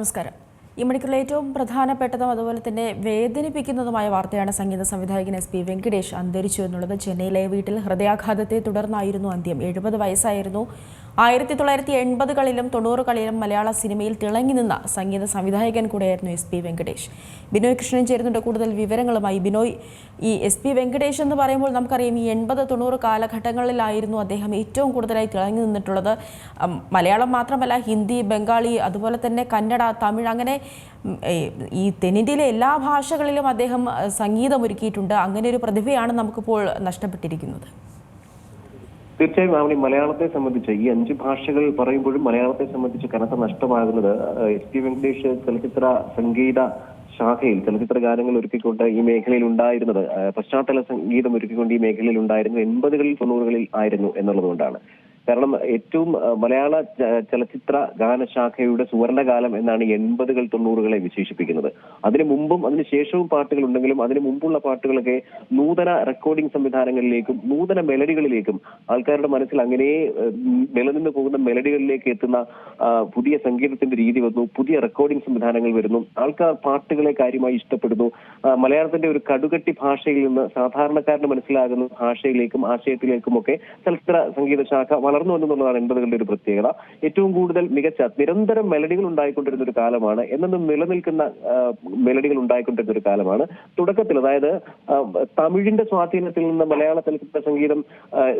നമസ്കാരം. ഈ മണിക്കൂറിലെ ഏറ്റവും പ്രധാനപ്പെട്ടതും അതുപോലെ തന്നെ വേദനിപ്പിക്കുന്നതുമായ വാർത്തയാണ് സംഗീത സംവിധായകൻ എസ് പി വെങ്കടേഷ് അന്തരിച്ചു എന്നുള്ളത്. ചെന്നൈയിലെ വീട്ടിൽ ഹൃദയാഘാതത്തെ തുടർന്നായിരുന്നു അന്ത്യം. എഴുപത് വയസ്സായിരുന്നു. ആയിരത്തി തൊള്ളായിരത്തി എൺപതുകളിലും തൊണ്ണൂറുകളിലും മലയാള സിനിമയിൽ തിളങ്ങി നിന്ന സംഗീത സംവിധായകൻ കൂടെയായിരുന്നു എസ് പി വെങ്കടേഷ്. ബിനോയ് കൃഷ്ണൻ ചേരുന്നുണ്ട് കൂടുതൽ വിവരങ്ങളുമായി. ബിനോയ് ഈ എസ് പി വെങ്കടേഷ് എന്ന് പറയുമ്പോൾ നമുക്കറിയാം ഈ എൺപത് തൊണ്ണൂറ് കാലഘട്ടങ്ങളിലായിരുന്നു അദ്ദേഹം ഏറ്റവും കൂടുതലായി തിളങ്ങി നിന്നിട്ടുള്ളത്. മലയാളം മാത്രമല്ല ഹിന്ദി ബംഗാളി അതുപോലെ തന്നെ കന്നഡ തമിഴ് അങ്ങനെ ഈ- തെന്നിന്ത്യയിലെ എല്ലാ ഭാഷകളിലും അദ്ദേഹം സംഗീതമൊരുക്കിയിട്ടുണ്ട്. അങ്ങനെ ഒരു പ്രതിഭയാണ് നമുക്കിപ്പോൾ നഷ്ടപ്പെട്ടിരിക്കുന്നത്. തീർച്ചയായും ആവണി മലയാളത്തെ സംബന്ധിച്ച് ഈ അഞ്ച് ഭാഷകൾ പറയുമ്പോഴും മലയാളത്തെ സംബന്ധിച്ച് കനത്ത നഷ്ടമാകുന്നത് എസ് പി വെങ്കടേഷ് ചലച്ചിത്ര സംഗീത ശാഖയിൽ ചലച്ചിത്ര ഗാനങ്ങൾ ഒരുക്കിക്കൊണ്ട് ഈ മേഖലയിൽ ഉണ്ടായിരുന്നത് പശ്ചാത്തല സംഗീതം ഒരുക്കിക്കൊണ്ട് ഈ മേഖലയിൽ ഉണ്ടായിരുന്നത് എൺപതുകളിൽ തൊണ്ണൂറുകളിൽ ആയിരുന്നു എന്നുള്ളതുകൊണ്ടാണ്. കാരണം ഏറ്റവും മലയാള ചലച്ചിത്ര ഗാനശാഖയുടെ സുവർണകാലം എന്നാണ് എൺപതുകൾ തൊണ്ണൂറുകളെ വിശേഷിപ്പിക്കുന്നത്. അതിനു മുമ്പും അതിന് ശേഷവും പാട്ടുകൾ ഉണ്ടെങ്കിലും അതിനു മുമ്പുള്ള പാട്ടുകളൊക്കെ നൂതന റെക്കോർഡിംഗ് സംവിധാനങ്ങളിലേക്കും നൂതന മെലഡികളിലേക്കും ആൾക്കാരുടെ മനസ്സിൽ അങ്ങനെ നിലനിന്ന് പോകുന്ന മെലഡികളിലേക്ക് എത്തുന്ന പുതിയ സംഗീതത്തിന്റെ രീതി വന്നു പുതിയ റെക്കോർഡിംഗ് സംവിധാനങ്ങൾ വരുന്നു. ആൾക്കാർ പാട്ടുകളെ കാര്യമായി ഇഷ്ടപ്പെടുന്നു. മലയാളത്തിന്റെ ഒരു കടുകട്ടി ഭാഷയിൽ നിന്ന് സാധാരണക്കാരന് മനസ്സിലാകുന്ന ഭാഷയിലേക്കും ആശയത്തിലേക്കും ഒക്കെ ചലച്ചിത്ര സംഗീത ശാഖ വളർന്നു വന്നെന്നുള്ളതാണ് എൺപതുകളുടെ ഒരു പ്രത്യേകത. ഏറ്റവും കൂടുതൽ മികച്ച നിരന്തരം മെലഡികൾ ഉണ്ടായിക്കൊണ്ടിരുന്ന ഒരു കാലമാണ്. എന്നും നിലനിൽക്കുന്ന മെലഡികൾ ഉണ്ടായിക്കൊണ്ടിരുന്ന ഒരു കാലമാണ്. തുടക്കത്തിൽ അതായത് തമിഴിന്റെ സ്വാധീനത്തിൽ നിന്ന് മലയാള ചലച്ചിത്ര സംഗീതം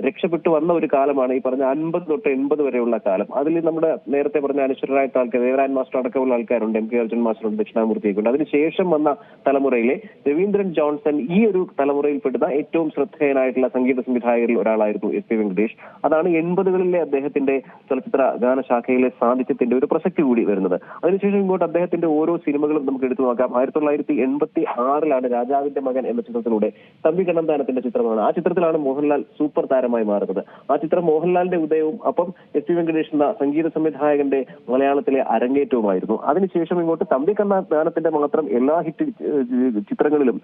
രക്ഷപ്പെട്ടു വന്ന ഒരു കാലമാണ് ഈ പറഞ്ഞ അൻപത് തൊട്ട് എൺപത് വരെയുള്ള കാലം. അതിൽ നമ്മുടെ നേരത്തെ പറഞ്ഞ അനശ്വരരായിട്ടുള്ള ആൾക്കാർ ദേവരാൻ മാസ്റ്റർ അടക്കമുള്ള ആൾക്കാരുണ്ട്. എം കെ അർജുൻ ദക്ഷിണാമൂർത്തിയൊക്കെ ഉണ്ട്. അതിനുശേഷം വന്ന തലമുറയിലെ രവീന്ദ്രൻ ജോൺസൺ ഈ ഒരു തലമുറയിൽപ്പെടുന്ന ഏറ്റവും ശ്രദ്ധേയനായിട്ടുള്ള സംഗീത സംവിധായകരിൽ ഒരാളായിരുന്നു എസ് പി വെങ്കടേഷ്. അതാണ് എൺപതുകളിലെ അദ്ദേഹത്തിന്റെ ചലച്ചിത്ര ഗാനശാഖയിലെ സാന്നിധ്യത്തിന്റെ ഒരു പ്രസക്തി കൂടി വരുന്നത്. അതിനുശേഷം ഇങ്ങോട്ട് അദ്ദേഹത്തിന്റെ ഓരോ സിനിമകളും നമുക്ക് എടുത്തു നോക്കാം. ആയിരത്തി തൊള്ളായിരത്തി എൺപത്തി ആറിലാണ് രാജാവിന്റെ മകൻ എന്ന ചിത്രത്തിലൂടെ തമ്പി കണ്ണന്താനത്തിന്റെ ചിത്രമാണ്. ആ ചിത്രത്തിലാണ് മോഹൻലാൽ സൂപ്പർ താരമായി മാറുന്നത്. ആ ചിത്രം മോഹൻലാലിന്റെ ഉദയവും അപ്പം എസ് പി വെങ്കടേഷ് എന്ന സംഗീത സംവിധായകന്റെ മലയാളത്തിലെ അരങ്ങേറ്റവുമായിരുന്നു. അതിനുശേഷം ഇങ്ങോട്ട് തമ്പി കണ്ണന്താനത്തിന്റെ മാത്രം എല്ലാ ഹിറ്റ് ചിത്രങ്ങളിലും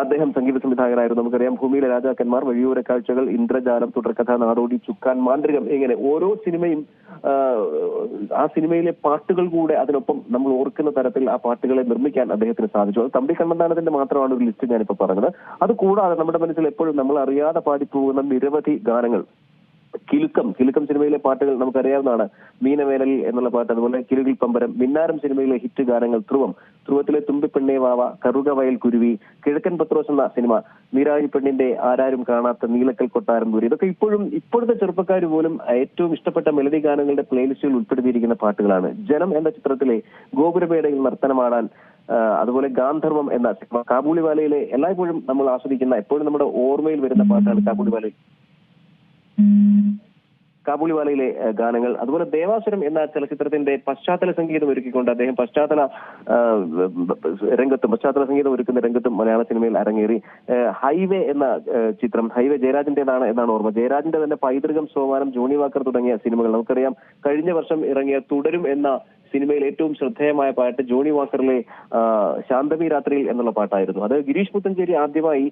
അദ്ദേഹം സംഗീത സംവിധായകനായിരുന്നു. നമുക്കറിയാം ഭൂമിയിലെ രാജാക്കന്മാർ വഴിയൂര കാഴ്ചകൾ ഇന്ദ്രജാലം തുടർക്കഥ നാടോടി ചുക്കാൻ മാന്ത്രികം എങ്ങനെ? ഓരോ സിനിമയും ആ സിനിമയിലെ പാട്ടുകൾ കൂടെ അതിനൊപ്പം നമ്മൾ ഓർക്കുന്ന തരത്തിൽ ആ പാട്ടുകളെ നിർമ്മിക്കാൻ അദ്ദേഹത്തിന് സാധിച്ചു. അത് തമ്പി കണ്ണന്താനത്തിന്റെ മാത്രമാണ് ഒരു ലിസ്റ്റ് ഞാനിപ്പോ പറഞ്ഞത്. അത് കൂടാതെ നമ്മുടെ മനസ്സിൽ എപ്പോഴും നമ്മൾ അറിയാതെ പാടിപ്പോകുന്ന നിരവധി ഗാനങ്ങൾ കിലുക്കം കിലുക്കം സിനിമയിലെ പാട്ടുകൾ നമുക്കറിയാവുന്നതാണ്. മീനവേനൽ എന്നുള്ള പാട്ട് അതുപോലെ കിലുകിൽ പമ്പരം മിന്നാരം സിനിമയിലെ ഹിറ്റ് ഗാനങ്ങൾ ധ്രുവം. ധ്രുവത്തിലെ തുമ്പിപ്പെണ്ണേ വാവ കറുക വയൽ കുരുവി കിഴക്കൻ പത്രോസ് എന്ന സിനിമ നീരാഴി പെണ്ണിന്റെ ആരാരും കാണാത്ത നീലക്കൽ കൊട്ടാരം ദൂരി ഇതൊക്കെ ഇപ്പോഴും ഇപ്പോഴത്തെ ചെറുപ്പക്കാർ പോലും ഏറ്റവും ഇഷ്ടപ്പെട്ട മെലഡി ഗാനങ്ങളുടെ പ്ലേലിസ്റ്റുകൾ ഉൾപ്പെടുത്തിയിരിക്കുന്ന പാട്ടുകളാണ്. ജനം എന്ന ചിത്രത്തിലെ ഗോപുരപേടയിൽ നർത്തനമാടാൻ അതുപോലെ ഗാന്ധർവം എന്ന സിനിമ കാബൂളിവാലയിലെ എല്ലായ്പ്പോഴും നമ്മൾ ആസ്വദിക്കുന്ന എപ്പോഴും നമ്മുടെ ഓർമ്മയിൽ വരുന്ന പാട്ടാണ് കാബൂളിവാലയിൽ കാബൂളിവാലയിലെ ഗാനങ്ങൾ. അതുപോലെ ദേവാസുരം എന്ന ചലച്ചിത്രത്തിന്റെ പശ്ചാത്തല സംഗീതം ഒരുക്കിക്കൊണ്ട് അദ്ദേഹം പശ്ചാത്തല രംഗത്തും പശ്ചാത്തല സംഗീതം ഒരുക്കുന്ന രംഗത്തും മലയാള സിനിമയിൽ അരങ്ങേറി. ഹൈവേ എന്ന ചിത്രം ഹൈവേ ജയരാജന്റേതാണ് എന്നാണ് ഓർമ്മ. ജയരാജന്റെ തന്നെ പൈതൃകം സോമാനം ജോണി വാക്കർ തുടങ്ങിയ സിനിമകൾ. നമുക്കറിയാം കഴിഞ്ഞ വർഷം ഇറങ്ങിയ തുടരും എന്ന സിനിമയിൽ ഏറ്റവും ശ്രദ്ധേയമായ പാട്ട് ജോണി വാക്കറിലെ ശാന്തമി രാത്രിയിൽ എന്നുള്ള പാട്ടായിരുന്നു. അത് ഗിരീഷ് പുത്തഞ്ചേരി ആദ്യമായി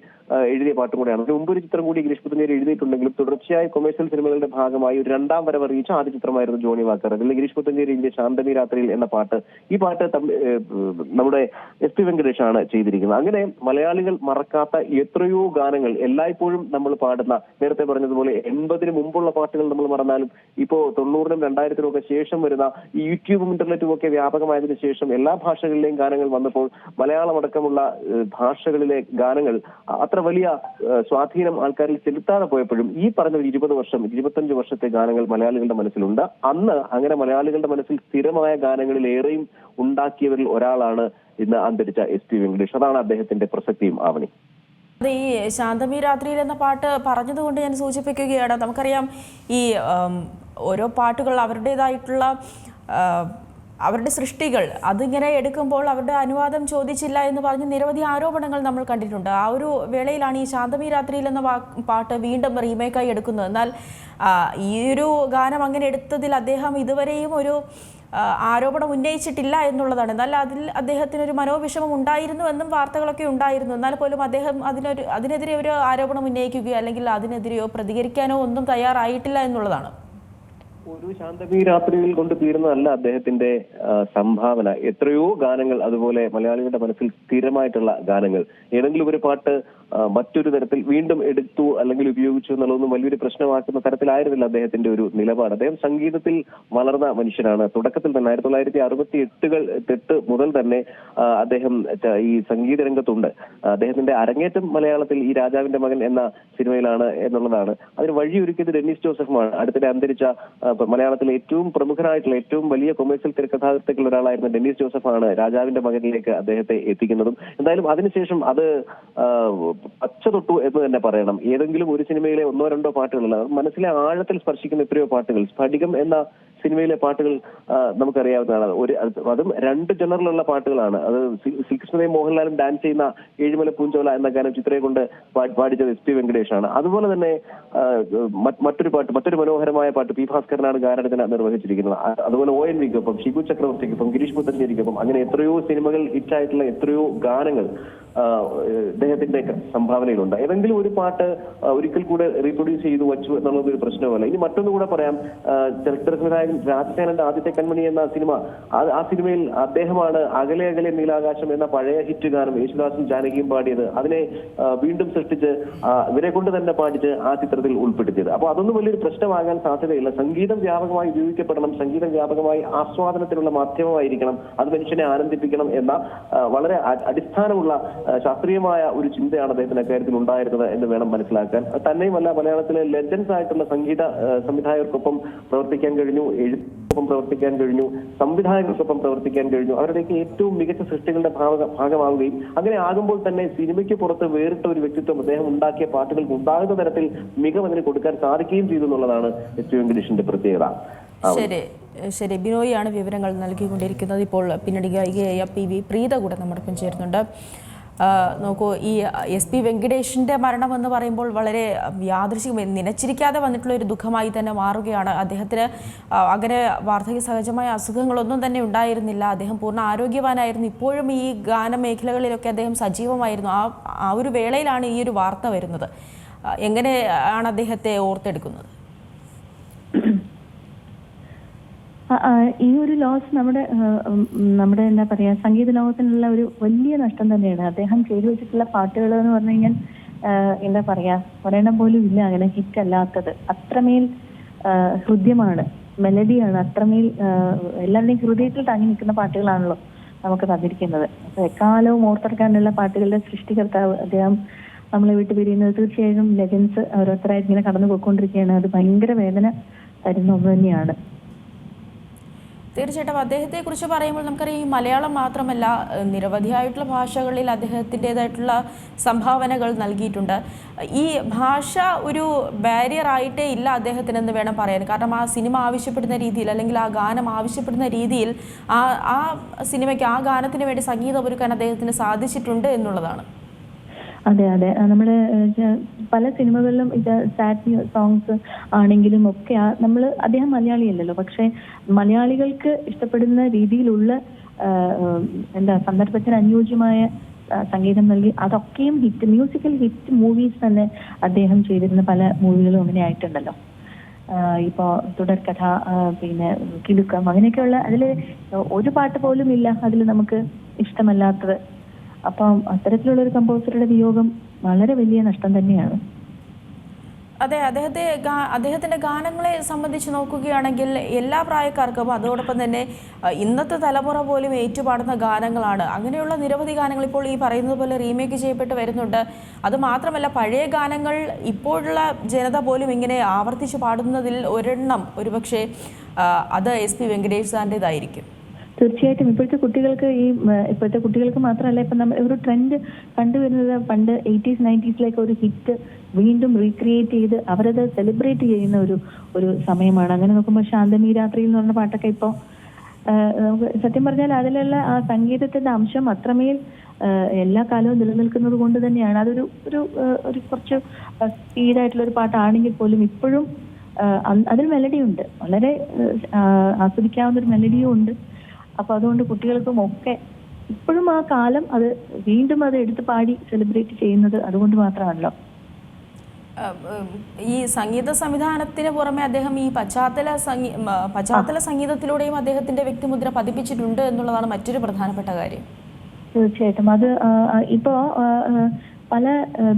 എഴുതിയ പാട്ടും കൂടെയാണ്. അതിന് മുമ്പ് ഒരു ചിത്രം കൂടി ഗിരീഷ് പുത്തഞ്ചേരി എഴുതിയിട്ടുണ്ടെങ്കിലും തുടർച്ചയായി കൊമേഴ്സ്യൽ സിനിമകളുടെ ഭാഗമായി ഒരു രണ്ടാം വരവ് അറിയിച്ച ആദ്യ ചിത്രമായിരുന്നു ജോണി വാക്കർ. അതിൽ ഗിരീഷ് പുത്തഞ്ചേരി എഴുതിയ ശാന്തമി രാത്രിയിൽ എന്ന പാട്ട് ഈ പാട്ട് നമ്മുടെ എസ് പി വെങ്കടേഷ് ആണ് ചെയ്തിരിക്കുന്നത്. അങ്ങനെ മലയാളികൾ മറക്കാത്ത എത്രയോ ഗാനങ്ങൾ എല്ലായ്പ്പോഴും നമ്മൾ പാടുന്ന നേരത്തെ പറഞ്ഞതുപോലെ എൺപതിന് മുമ്പുള്ള പാട്ടുകൾ നമ്മൾ മറന്നാലും ഇപ്പോ തൊണ്ണൂറിനും രണ്ടായിരത്തിനും ഒക്കെ ശേഷം വരുന്ന ഈ യൂട്യൂബും ഇന്റർനെറ്റും ഒക്കെ വ്യാപകമായതിനു ശേഷം എല്ലാ ഭാഷകളിലെയും ഗാനങ്ങൾ വന്നപ്പോൾ മലയാളം അടക്കമുള്ള ഭാഷകളിലെ ഗാനങ്ങൾ അത്ര വലിയ സ്വാധീനം ആൾക്കാരിൽ ചെലുത്താതെ പോയപ്പോഴും ഈ പറഞ്ഞ ഒരു ഇരുപത് വർഷം ഇരുപത്തഞ്ച് വർഷത്തെ ഗാനങ്ങൾ മലയാളികളുടെ മനസ്സിലുണ്ട്. അന്ന് അങ്ങനെ മലയാളികളുടെ മനസ്സിൽ സ്ഥിരമായ ഗാനങ്ങളിൽ ഏറെയും ഉണ്ടാക്കിയവരിൽ ഒരാളാണ് ഇന്ന് അന്തരിച്ച എസ് പി വെങ്കടേഷ്. അതാണ് അദ്ദേഹത്തിന്റെ പ്രസക്തിയും ആവണി. ഈ ശാന്തമി രാത്രിയിൽ എന്ന പാട്ട് പറഞ്ഞതുകൊണ്ട് ഞാൻ സൂചിപ്പിക്കുകയാണ്. നമുക്കറിയാം ഈ ഓരോ പാട്ടുകൾ അവരുടേതായിട്ടുള്ള അവരുടെ സൃഷ്ടികൾ അതിങ്ങനെ എടുക്കുമ്പോൾ അവരുടെ അനുവാദം ചോദിച്ചില്ല എന്ന് പറഞ്ഞ് നിരവധി ആരോപണങ്ങൾ നമ്മൾ കണ്ടിട്ടുണ്ട്. ആ ഒരു വേളയിലാണ് ഈ ശാന്തമി രാത്രിയിൽ എന്ന പാട്ട് വീണ്ടും റീമേക്കായി എടുക്കുന്നത്. എന്നാൽ ഈ ഒരു ഗാനം അങ്ങനെ എടുത്തതിൽ അദ്ദേഹം ഇതുവരെയും ഒരു ആരോപണം ഉന്നയിച്ചിട്ടില്ല എന്നുള്ളതാണ്. എന്നാൽ അതിൽ അദ്ദേഹത്തിന് ഒരു മനോവിഷമം ഉണ്ടായിരുന്നു എന്നും വാർത്തകളൊക്കെ ഉണ്ടായിരുന്നു. എന്നാൽ പോലും അദ്ദേഹം അതിനൊരു അതിനെതിരെ ഒരു ആരോപണം ഉന്നയിക്കുകയോ അല്ലെങ്കിൽ അതിനെതിരെയോ പ്രതികരിക്കാനോ ഒന്നും തയ്യാറായിട്ടില്ല എന്നുള്ളതാണ്. ഒരു ശാന്തമീ രാത്രിയിൽ കൊണ്ട് തീരുന്നതല്ല അദ്ദേഹത്തിന്റെ സംഭാവന. എത്രയോ ഗാനങ്ങൾ അതുപോലെ മലയാളികളുടെ മനസ്സിൽ സ്ഥിരമായിട്ടുള്ള ഗാനങ്ങൾ. ഏതെങ്കിലും ഒരു പാട്ട് മറ്റൊരു തരത്തിൽ വീണ്ടും എടുത്തു അല്ലെങ്കിൽ ഉപയോഗിച്ചു എന്നുള്ളതൊന്നും വലിയൊരു പ്രശ്നമാക്കുന്ന തരത്തിലായിരുന്നില്ല അദ്ദേഹത്തിന്റെ ഒരു നിലപാട്. അദ്ദേഹം സംഗീതത്തിൽ വളർന്ന മനുഷ്യനാണ്. തുടക്കത്തിൽ തന്നെ ആയിരത്തി തൊള്ളായിരത്തി അറുപത്തി എട്ടുകൾ എട്ട് മുതൽ തന്നെ അദ്ദേഹം ഈ സംഗീത രംഗത്തുണ്ട് അദ്ദേഹത്തിന്റെ അരങ്ങേറ്റം മലയാളത്തിൽ ഈ രാജാവിന്റെ മകൻ എന്ന സിനിമയിലാണ് എന്നുള്ളതാണ്. അതിന് വഴിയൊരുക്കിയത് ഡെന്നിസ് ജോസഫുമാണ്. അടുത്തിടെ അന്തരിച്ച മലയാളത്തിലെ ഏറ്റവും പ്രമുഖനായിട്ടുള്ള ഏറ്റവും വലിയ കൊമേഴ്സ്യൽ തിരക്കഥാകൃത്തുക്കളിൽ ഒരാളായിരുന്ന ഡെന്നിസ് ജോസഫാണ് രാജാവിന്റെ മകനിലേക്ക് അദ്ദേഹത്തെ എത്തിക്കുന്നതും. എന്തായാലും അതിനുശേഷം അത് പച്ച തൊട്ടു എന്ന് തന്നെ പറയണം. ഏതെങ്കിലും ഒരു സിനിമയിലെ ഒന്നോ രണ്ടോ പാട്ടുകളല്ല. മനസ്സിലെ ആഴത്തിൽ സ്പർശിക്കുന്ന എത്രയോ പാട്ടുകൾ. സ്ഫടികം എന്ന സിനിമയിലെ പാട്ടുകൾ നമുക്കറിയാവുന്നതാണ്. ഒരു അതും രണ്ട് ജനറിലുള്ള പാട്ടുകളാണ്. അത് ശ്രീ- ശ്രീകൃഷ്ണനെയും മോഹൻലാലും ഡാൻസ് ചെയ്യുന്ന ഏഴുമല പൂഞ്ചോല എന്ന ഗാനം ചിത്രയെ കൊണ്ട് പാടിച്ചത് എസ് പി വെങ്കടേഷാണ്. അതുപോലെ തന്നെ മറ്റൊരു പാട്ട് മറ്റൊരു മനോഹരമായ പാട്ട് പി ഭാസ്കരനാണ് ഗാനരചന നിർവഹിച്ചിരിക്കുന്നത്. അതുപോലെ ഒ എൻ വിക്കൊപ്പം ഷിബു ചക്രവർത്തിക്കൊപ്പം ഗിരീഷ് പുത്തഞ്ചേരിക്കൊപ്പം അങ്ങനെ എത്രയോ സിനിമകൾ ഹിറ്റായിട്ടുള്ള എത്രയോ ഗാനങ്ങൾ ഇദ്ദേഹത്തിന്റെ സംഭാവനയിലുണ്ട്. ഏതെങ്കിലും ഒരു പാട്ട് ഒരിക്കൽ കൂടെ റീപ്രൊഡ്യൂസ് ചെയ്തു വച്ചു എന്നുള്ളത് ഒരു പ്രശ്നമല്ല ഇനി മറ്റൊന്നും കൂടെ പറയാം. ആ, ചലച്ചിത്ര സംവിധായകൻ രാജസേനന്റെ ആദ്യത്തെ കൺമണി എന്ന സിനിമ ആ സിനിമയിൽ അദ്ദേഹമാണ് അകലെ അകലെ നീലാകാശം എന്ന പഴയ ഹിറ്റ് ഗാനം യേശുദാസും ജാനകിയും പാടിയത്. അതിനെ വീണ്ടും സൃഷ്ടിച്ച് ഇവരെ കൊണ്ട് തന്നെ പാടിച്ച് ആ ചിത്രത്തിൽ ഉൾപ്പെടുത്തിയത്. അപ്പൊ അതൊന്നും വലിയൊരു പ്രശ്നമാകാൻ സാധ്യതയില്ല. സംഗീതം വ്യാപകമായി ഉപയോഗിക്കപ്പെടണം. സംഗീതം വ്യാപകമായി ആസ്വാദനത്തിനുള്ള മാധ്യമമായിരിക്കണം. അത് മനുഷ്യനെ ആനന്ദിപ്പിക്കണം എന്ന വളരെ അടിസ്ഥാനമുള്ള ശാസ്ത്രീയമായ ഒരു ചിന്തയാണ് അദ്ദേഹത്തിന് അക്കാര്യത്തിൽ ഉണ്ടായിരുന്നത് എന്ന് വേണം മനസ്സിലാക്കാൻ. തന്നെയുമല്ല മലയാളത്തിലെ ലെജൻസ് ആയിട്ടുള്ള സംഗീത സംവിധായകർക്കൊപ്പം പ്രവർത്തിക്കാൻ കഴിഞ്ഞു എഴുത്തൊപ്പം പ്രവർത്തിക്കാൻ കഴിഞ്ഞു സംവിധായകർക്കൊപ്പം പ്രവർത്തിക്കാൻ കഴിഞ്ഞു. അവരുടെയൊക്കെ ഏറ്റവും മികച്ച സൃഷ്ടികളുടെ ഭാഗ ഭാഗമാവുകയും അങ്ങനെ ആകുമ്പോൾ തന്നെ സിനിമയ്ക്ക് പുറത്ത് വേറിട്ട ഒരു വ്യക്തിത്വം അദ്ദേഹം ഉണ്ടാക്കിയ പാട്ടുകൾക്ക് ഉണ്ടാകുന്ന തരത്തിൽ മികവ് അതിന് കൊടുക്കാൻ സാധിക്കുകയും ചെയ്തു എന്നുള്ളതാണ് എച്ച് വെങ്കടേഷിന്റെ പ്രത്യേകത. ശരി ശരി. ബിനോയിയാണ് വിവരങ്ങൾ നൽകിക്കൊണ്ടിരിക്കുന്നത്. ഇപ്പോൾ പിന്നണി ഗായികയായ പി വി പ്രീത കൂടെ നമ്മോടൊപ്പം ചേരുന്നുണ്ട്. നോക്കൂ ഈ എസ് പി വെങ്കടേഷിന്റെ മരണം എന്ന് പറയുമ്പോൾ വളരെ യാദൃശികം നനച്ചിരിക്കാതെ വന്നിട്ടുള്ള ഒരു ദുഃഖമായി തന്നെ മാറുകയാണ്. അദ്ദേഹത്തിന് അങ്ങനെ വാർദ്ധക്യ സഹജമായ അസുഖങ്ങളൊന്നും തന്നെ ഉണ്ടായിരുന്നില്ല. അദ്ദേഹം പൂർണ ആരോഗ്യവാനായിരുന്നു. ഇപ്പോഴും ഈ ഗാനമേഖലകളിലൊക്കെ അദ്ദേഹം സജീവമായിരുന്നു. ആ ആ ഒരു വേളയിലാണ് ഈ ഒരു വാർത്ത വരുന്നത്. എങ്ങനെയാണ് അദ്ദേഹത്തെ ഓർത്തെടുക്കുന്നത് ആ, ആ, ഈ ഒരു ലോസ് നമ്മുടെ നമ്മുടെ എന്താ പറയാ സംഗീത ലോകത്തിനുള്ള ഒരു വലിയ നഷ്ടം തന്നെയാണ്. അദ്ദേഹം ചെയ്തു വെച്ചിട്ടുള്ള പാട്ടുകൾ എന്ന് പറഞ്ഞു കഴിഞ്ഞാൽ എന്താ പറയാ ഒരെണ്ണം പോലും ഇല്ല അങ്ങനെ ഹിറ്റ് അല്ലാത്തത്. അത്രമേൽ ഹൃദ്യമാണ് മെലഡിയാണ് അത്രമേൽ എല്ലാവരുടെയും ഹൃദയത്തിൽ തങ്ങി നിൽക്കുന്ന പാട്ടുകളാണല്ലോ നമുക്ക് തന്നിരിക്കുന്നത്. അപ്പൊ എക്കാലവും ഓർത്തെടുക്കാനുള്ള പാട്ടുകളുടെ സൃഷ്ടികർത്താവ് അദ്ദേഹം നമ്മളെ വിട്ടു പിരിയുന്നത് തീർച്ചയായും ലെജൻസ് ഓരോരുത്തരായിട്ട് ഇങ്ങനെ കടന്നു പോയിക്കൊണ്ടിരിക്കുകയാണ് അത് ഭയങ്കര വേദന തരുന്ന ഒന്ന് തന്നെയാണ്. തീർച്ചയായിട്ടും അദ്ദേഹത്തെക്കുറിച്ച് പറയുമ്പോൾ നമുക്കറിയാം ഈ മലയാളം മാത്രമല്ല നിരവധിയായിട്ടുള്ള ഭാഷകളിൽ അദ്ദേഹത്തിന്റെതായിട്ടുള്ള സംഭാവനകൾ നൽകിയിട്ടുണ്ട്. ഈ ഭാഷ ഒരു ബാരിയർ ആയിട്ടേ ഇല്ല അദ്ദേഹത്തിനെന്ന് വേണം പറയാൻ. കാരണം ആ സിനിമ ആവശ്യപ്പെടുന്ന രീതിയിൽ അല്ലെങ്കിൽ ആ ഗാനം ആവശ്യപ്പെടുന്ന രീതിയിൽ ആ ആ സിനിമയ്ക്ക് ആ ഗാനത്തിന് വേണ്ടി സംഗീതം ഒരുക്കാൻ അദ്ദേഹത്തിന് സാധിച്ചിട്ടുണ്ട് എന്നുള്ളതാണ്. അതെ അതെ. നമ്മുടെ പല സിനിമകളിലും ഇത് സാഡ് സോങ്സ് ആണെങ്കിലും ഒക്കെ നമ്മൾ അദ്ദേഹം മലയാളിയല്ലല്ലോ പക്ഷെ മലയാളികൾക്ക് ഇഷ്ടപ്പെടുന്ന രീതിയിലുള്ള എന്താ സന്ദർഭത്തിന് അനുയോജ്യമായ സംഗീതം നൽകി അതൊക്കെയും ഹിറ്റ് മ്യൂസിക്കൽ ഹിറ്റ് മൂവീസ് തന്നെ അദ്ദേഹം ചെയ്തിരുന്ന പല മൂവികളും അങ്ങനെ ആയിട്ടുണ്ടല്ലോ. ഇപ്പോ ആഹ് പിന്നെ കിലുക്കം അങ്ങനെയൊക്കെയുള്ള അതിൽ ഒരു പാട്ട് പോലും ഇല്ല അതിൽ നമുക്ക് ഇഷ്ടമല്ലാത്തത് അപ്പം അത്തരത്തിലുള്ള ഒരു കമ്പോസറുടെ വിയോഗം വളരെ വലിയ നഷ്ടം തന്നെയാണ്. അതെ അദ്ദേഹത്തെ അദ്ദേഹത്തിന്റെ ഗാനങ്ങളെ സംബന്ധിച്ച് നോക്കുകയാണെങ്കിൽ എല്ലാ പ്രായക്കാർക്കും അതോടൊപ്പം തന്നെ ഇന്നത്തെ തലമുറ പോലും ഏറ്റുപാടുന്ന ഗാനങ്ങളാണ്. അങ്ങനെയുള്ള നിരവധി ഗാനങ്ങൾ ഇപ്പോൾ ഈ പറയുന്നത് പോലെ റീമേക്ക് ചെയ്യപ്പെട്ട് വരുന്നുണ്ട്. അത് മാത്രമല്ല പഴയ ഗാനങ്ങൾ ഇപ്പോഴുള്ള ജനത പോലും ഇങ്ങനെ ആവർത്തിച്ച് പാടുന്നതിൽ ഒരെണ്ണം ഒരുപക്ഷെ അത് എസ് പി വെങ്കടേഷ് സാറിന്റെതായിരിക്കും തീർച്ചയായിട്ടും ഇപ്പോഴത്തെ കുട്ടികൾക്ക് ഈ ഇപ്പോഴത്തെ കുട്ടികൾക്ക് മാത്രമല്ല ഇപ്പൊ നമ്മൾ ഒരു ട്രെൻഡ് കണ്ടുവരുന്നത് പണ്ട് എയ്റ്റീസ് നയന്റീസിലേക്ക് ഒരു ഹിറ്റ് വീണ്ടും റീക്രിയേറ്റ് ചെയ്ത് അവരത് സെലിബ്രേറ്റ് ചെയ്യുന്ന ഒരു ഒരു സമയമാണ്. അങ്ങനെ നോക്കുമ്പോൾ ശാന്തമി രാത്രി എന്ന് പറഞ്ഞ പാട്ടൊക്കെ ഇപ്പോൾ സത്യം പറഞ്ഞാൽ അതിലുള്ള ആ സംഗീതത്തിന്റെ അംശം അത്രമേൽ എല്ലാ കാലവും നിലനിൽക്കുന്നത് കൊണ്ട് തന്നെയാണ്. അതൊരു ഒരു ഒരു കുറച്ച് സ്പീഡായിട്ടുള്ള ഒരു പാട്ടാണെങ്കിൽ പോലും ഇപ്പോഴും അതിൽ മെലഡിയുണ്ട് വളരെ ആസ്വദിക്കാവുന്ന ഒരു മെലഡിയും ഉണ്ട്. അപ്പൊ അതുകൊണ്ട് കുട്ടികൾക്കും ഒക്കെ ഇപ്പോഴും ആ കാലം അത് വീണ്ടും അത് എടുത്ത് പാടി സെലിബ്രേറ്റ് ചെയ്യുന്നത് അതുകൊണ്ട് മാത്രമാണല്ലോ. ഈ സംഗീത സംവിധാനത്തിന് പുറമെ അദ്ദേഹം ഈ പശ്ചാത്തല സംഗീ പശ്ചാത്തല സംഗീതത്തിലൂടെയും അദ്ദേഹത്തിന്റെ വ്യക്തിമുദ്ര പതിപ്പിച്ചിട്ടുണ്ട് എന്നുള്ളതാണ് മറ്റൊരു പ്രധാനപ്പെട്ട കാര്യം. തീർച്ചയായിട്ടും. അത് ഇപ്പോ പല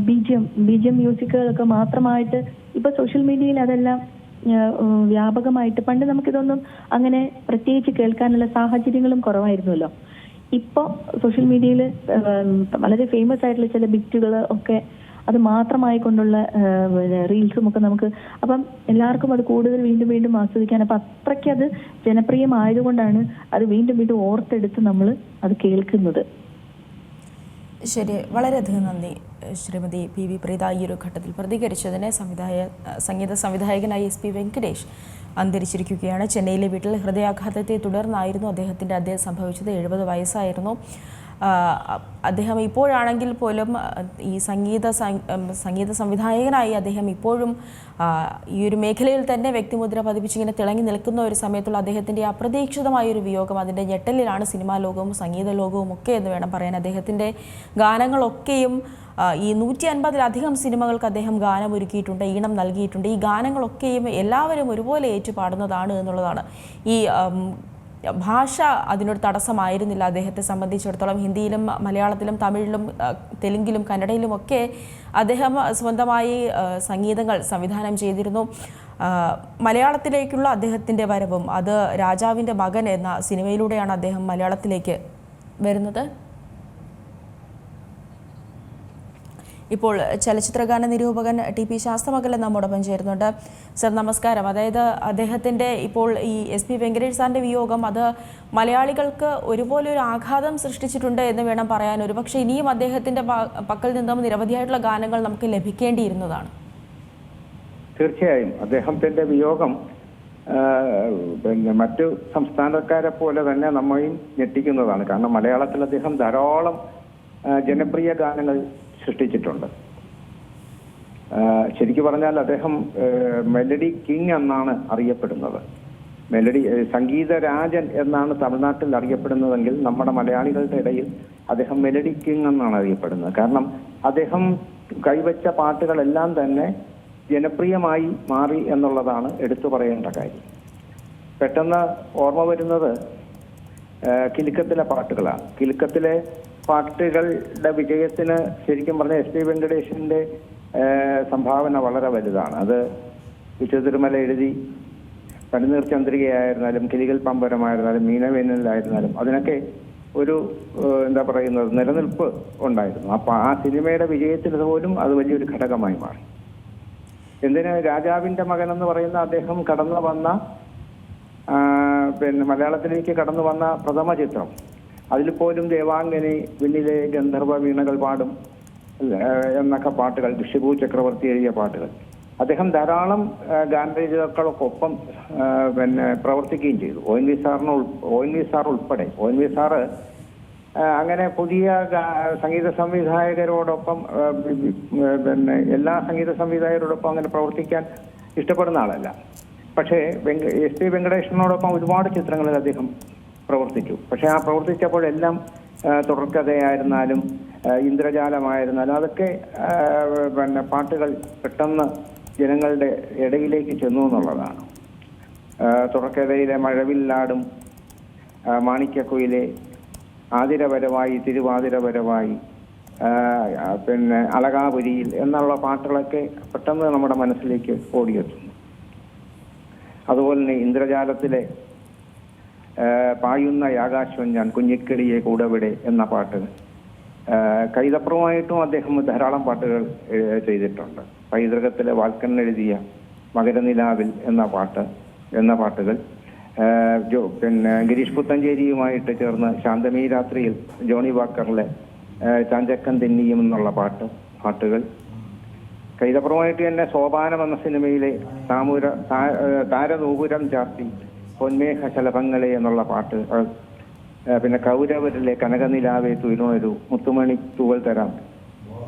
ഇപ്പോ ജി എം പല ജി എം മ്യൂസിക്കുകളൊക്കെ മാത്രമായിട്ട് ഇപ്പൊ സോഷ്യൽ മീഡിയയിൽ അതെല്ലാം വ്യാപകമായിട്ട്. പണ്ട് നമുക്കിതൊന്നും അങ്ങനെ പ്രത്യേകിച്ച് കേൾക്കാനുള്ള സാഹചര്യങ്ങളും കുറവായിരുന്നല്ലോ. ഇപ്പോ സോഷ്യൽ മീഡിയയിൽ വളരെ ഫേമസ് ആയിട്ടുള്ള ചില ബിറ്റുകൾ ഒക്കെ അത് മാത്രമായി കൊണ്ടുള്ള റീൽസും ഒക്കെ നമുക്ക് അപ്പം എല്ലാവർക്കും അത് കൂടുതൽ വീണ്ടും വീണ്ടും ആസ്വദിക്കാൻ. അപ്പൊ അത്രയ്ക്ക് അത് ജനപ്രിയമായതുകൊണ്ടാണ് അത് വീണ്ടും വീണ്ടും ഓർത്തെടുത്ത് നമ്മൾ അത് കേൾക്കുന്നത്. ശരി. വളരെയധികം നന്ദി. ശ്രീമതി പി വി പ്രീത ഈ ഒരു ഘട്ടത്തിൽ പ്രതികരിച്ചതിന് സംവിധായ സംഗീത സംവിധായകനായി എസ് പി വെങ്കടേഷ് അന്തരിച്ചിരിക്കുകയാണ്. ചെന്നൈയിലെ വീട്ടിൽ ഹൃദയാഘാതത്തെ തുടർന്നായിരുന്നു അദ്ദേഹത്തിന്റെ അദ്ദേഹം സംഭവിച്ചത്. എഴുപത് വയസ്സായിരുന്നു. അദ്ദേഹം ഇപ്പോഴാണെങ്കിൽ പോലും ഈ സംഗീത സംഗീത സംവിധായകനായി അദ്ദേഹം ഇപ്പോഴും ഈ ഒരു മേഖലയിൽ തന്നെ വ്യക്തിമുദ്ര പതിപ്പിച്ചിങ്ങനെ തിളങ്ങി നിൽക്കുന്ന ഒരു സമയത്തുള്ള അദ്ദേഹത്തിന്റെ അപ്രതീക്ഷിതമായ ഒരു വിയോഗം അതിന്റെ ഞെട്ടലിലാണ് സിനിമാ ലോകവും സംഗീത ലോകവും ഒക്കെ എന്ന് വേണം പറയാൻ. അദ്ദേഹത്തിന്റെ ഗാനങ്ങളൊക്കെയും ഈ നൂറ്റി അൻപതിലധികം സിനിമകൾക്ക് അദ്ദേഹം ഗാനമൊരുക്കിയിട്ടുണ്ട് ഈണം നൽകിയിട്ടുണ്ട്. ഈ ഗാനങ്ങളൊക്കെയും എല്ലാവരും ഒരുപോലെ ഏറ്റുപാടുന്നതാണ് എന്നുള്ളതാണ്. ഈ ഭാഷ അതിനൊരു തടസ്സമായിരുന്നില്ല അദ്ദേഹത്തെ സംബന്ധിച്ചിടത്തോളം. ഹിന്ദിയിലും മലയാളത്തിലും തമിഴിലും തെലുങ്കിലും കന്നഡയിലും ഒക്കെ അദ്ദേഹം സ്വന്തമായി സംഗീതങ്ങൾ സംവിധാനം ചെയ്തിരുന്നു. മലയാളത്തിലേക്കുള്ള അദ്ദേഹത്തിന്റെ വരവും അത് രാജാവിന്റെ മകൻ എന്ന സിനിമയിലൂടെയാണ് അദ്ദേഹം മലയാളത്തിലേക്ക് വരുന്നത്. ഇപ്പോൾ ചലച്ചിത്രഗാന നിരൂപകൻ ടി പി ശാസ്ത്രമകലൻ നമ്മോടൊപ്പം ചേരുന്നുണ്ട്. സർ നമസ്കാരം. അതായത് അദ്ദേഹത്തിന്റെ ഇപ്പോൾ ഈ എസ് പി വെങ്കടേഷ് സാറിന്റെ വിയോഗം അത് മലയാളികൾക്ക് ഒരുപോലെ ഒരു ആഘാതം സൃഷ്ടിച്ചിട്ടുണ്ട് എന്ന് വേണം പറയാൻ. ഒരുപക്ഷെ ഇനിയും അദ്ദേഹത്തിന്റെ പക്കൽ നിന്നും നിരവധിയായിട്ടുള്ള ഗാനങ്ങൾ നമുക്ക് ലഭിക്കേണ്ടിയിരുന്നതാണ്. തീർച്ചയായും. അദ്ദേഹത്തിന്റെ വിയോഗം പിന്നെ മറ്റു സംസ്ഥാനക്കാരെ പോലെ തന്നെ നമ്മയും ഞെട്ടിക്കുന്നതാണ്. കാരണം മലയാളത്തിൽ അദ്ദേഹം ധാരാളം ജനപ്രിയ ഗാനങ്ങൾ സൃഷ്ടിച്ചിട്ടുണ്ട്. ശരിക്കു പറഞ്ഞാൽ അദ്ദേഹം മെലഡി കിങ് എന്നാണ് അറിയപ്പെടുന്നത്. മെലഡി സംഗീത രാജൻ എന്നാണ് തമിഴ്നാട്ടിൽ അറിയപ്പെടുന്നതെങ്കിൽ നമ്മുടെ മലയാളികളുടെ ഇടയിൽ അദ്ദേഹം മെലഡി കിങ് എന്നാണ് അറിയപ്പെടുന്നത്. കാരണം അദ്ദേഹം കൈവച്ച പാട്ടുകളെല്ലാം തന്നെ ജനപ്രിയമായി മാറി എന്നുള്ളതാണ് എടുത്തു പറയേണ്ട കാര്യം. പെട്ടെന്ന് ഓർമ്മ വരുന്നത് കിലുക്കത്തിലെ പാട്ടുകളാണ്. കിലുക്കത്തിലെ പാട്ടുകളുടെ വിജയത്തിന് ശരിക്കും പറഞ്ഞ എസ് പി വെങ്കടേഷിന്റെ സംഭാവന വളരെ വലുതാണ്. അത് വിശ്വതിരുമല എഴുതി പനിനീർ ചന്ദ്രികയായിരുന്നാലും കിളികൾ പമ്പരമായിരുന്നാലും മീനവേനലായിരുന്നാലും അതിനൊക്കെ ഒരു എന്താ പറയുന്നത് നിലനിൽപ്പ് ഉണ്ടായിരുന്നു. അപ്പൊ ആ സിനിമയുടെ വിജയത്തിൽ പോലും അത് വലിയൊരു ഘടകമായി മാറി. എന്തിന് രാജാവിന്റെ മകൻ എന്ന് പറയുന്ന അദ്ദേഹം കടന്നു വന്ന പിന്നെ മലയാളത്തിലേക്ക് കടന്നു വന്ന പ്രഥമ ചിത്രം അതിൽ പോലും ദേവാംഗനി പിന്നിലെ ഗന്ധർവ വീണകൾ പാടും എന്നൊക്കെ പാട്ടുകൾ ഋഷിഭു ചക്രവർത്തി എഴുതിയ പാട്ടുകൾ. അദ്ദേഹം ധാരാളം ഗാനരചയിതാക്കൾക്കൊപ്പം പിന്നെ പ്രവർത്തിക്കുകയും ചെയ്തു. ഒ എൻ വി സാറിന് ഒ എൻ വി സാർ ഉൾപ്പെടെ. ഒ എൻ വി സാറ് അങ്ങനെ പുതിയ സംഗീത സംവിധായകരോടൊപ്പം പിന്നെ എല്ലാ സംഗീത സംവിധായകരോടൊപ്പം അങ്ങനെ പ്രവർത്തിക്കാൻ ഇഷ്ടപ്പെടുന്ന ആളല്ല. പക്ഷേ എസ് പി വെങ്കടേഷനോടൊപ്പം ഒരുപാട് ചിത്രങ്ങളിൽ അദ്ദേഹം പ്രവർത്തിച്ചു. പക്ഷേ ആ പ്രവർത്തിച്ചപ്പോഴെല്ലാം തുടർക്കഥയായിരുന്നാലും ഇന്ദ്രജാലമായിരുന്നാലും അതൊക്കെ പിന്നെ പാട്ടുകൾ പെട്ടെന്ന് ജനങ്ങളുടെ ഇടയിലേക്ക് ചെന്നു എന്നുള്ളതാണ്. തുടർക്കഥയിലെ മഴവില്ലാടും മാണിക്കക്കുയിലെ ആതിരപരമായി തിരുവാതിരപരമായി പിന്നെ അളകാപുരിയിൽ എന്നുള്ള പാട്ടുകളൊക്കെ പെട്ടെന്ന് നമ്മുടെ മനസ്സിലേക്ക് ഓടിയെത്തുന്നു. അതുപോലെ തന്നെ ഇന്ദ്രജാലത്തിലെ പായുന്ന ആകാശം ഞാൻ കുഞ്ഞിക്കിളിയെ കൂടവിടെ എന്ന പാട്ട്. കൈതപ്രമായിട്ടും അദ്ദേഹം ധാരാളം പാട്ടുകൾ ചെയ്തിട്ടുണ്ട്. പൈതൃകത്തിലെ വാൽക്കൻ എഴുതിയ മകരനിലാവിൽ എന്ന പാട്ട് എന്ന പാട്ടുകൾ. ജോ പിന്നെ ഗിരീഷ് പുത്തഞ്ചേരിയുമായിട്ട് ചേർന്ന് ശാന്തമീ രാത്രിയിൽ ജോണി വാക്കറിലെ ചാഞ്ചക്കൻ തെന്നിയും എന്നുള്ള പാട്ട് പാട്ടുകൾ. കൈതപ്രമായിട്ട് തന്നെ സോപാനം എന്ന സിനിമയിലെ താമൂര താരനൂപുരം ചാർത്തി പൊന്മേഘ ശലഭങ്ങളെ എന്നുള്ള പാട്ട്. പിന്നെ കൗരവരിലെ കനകനിലാവെ തുയിലുണരു മുത്തുമണി തൂവൽ തരാം.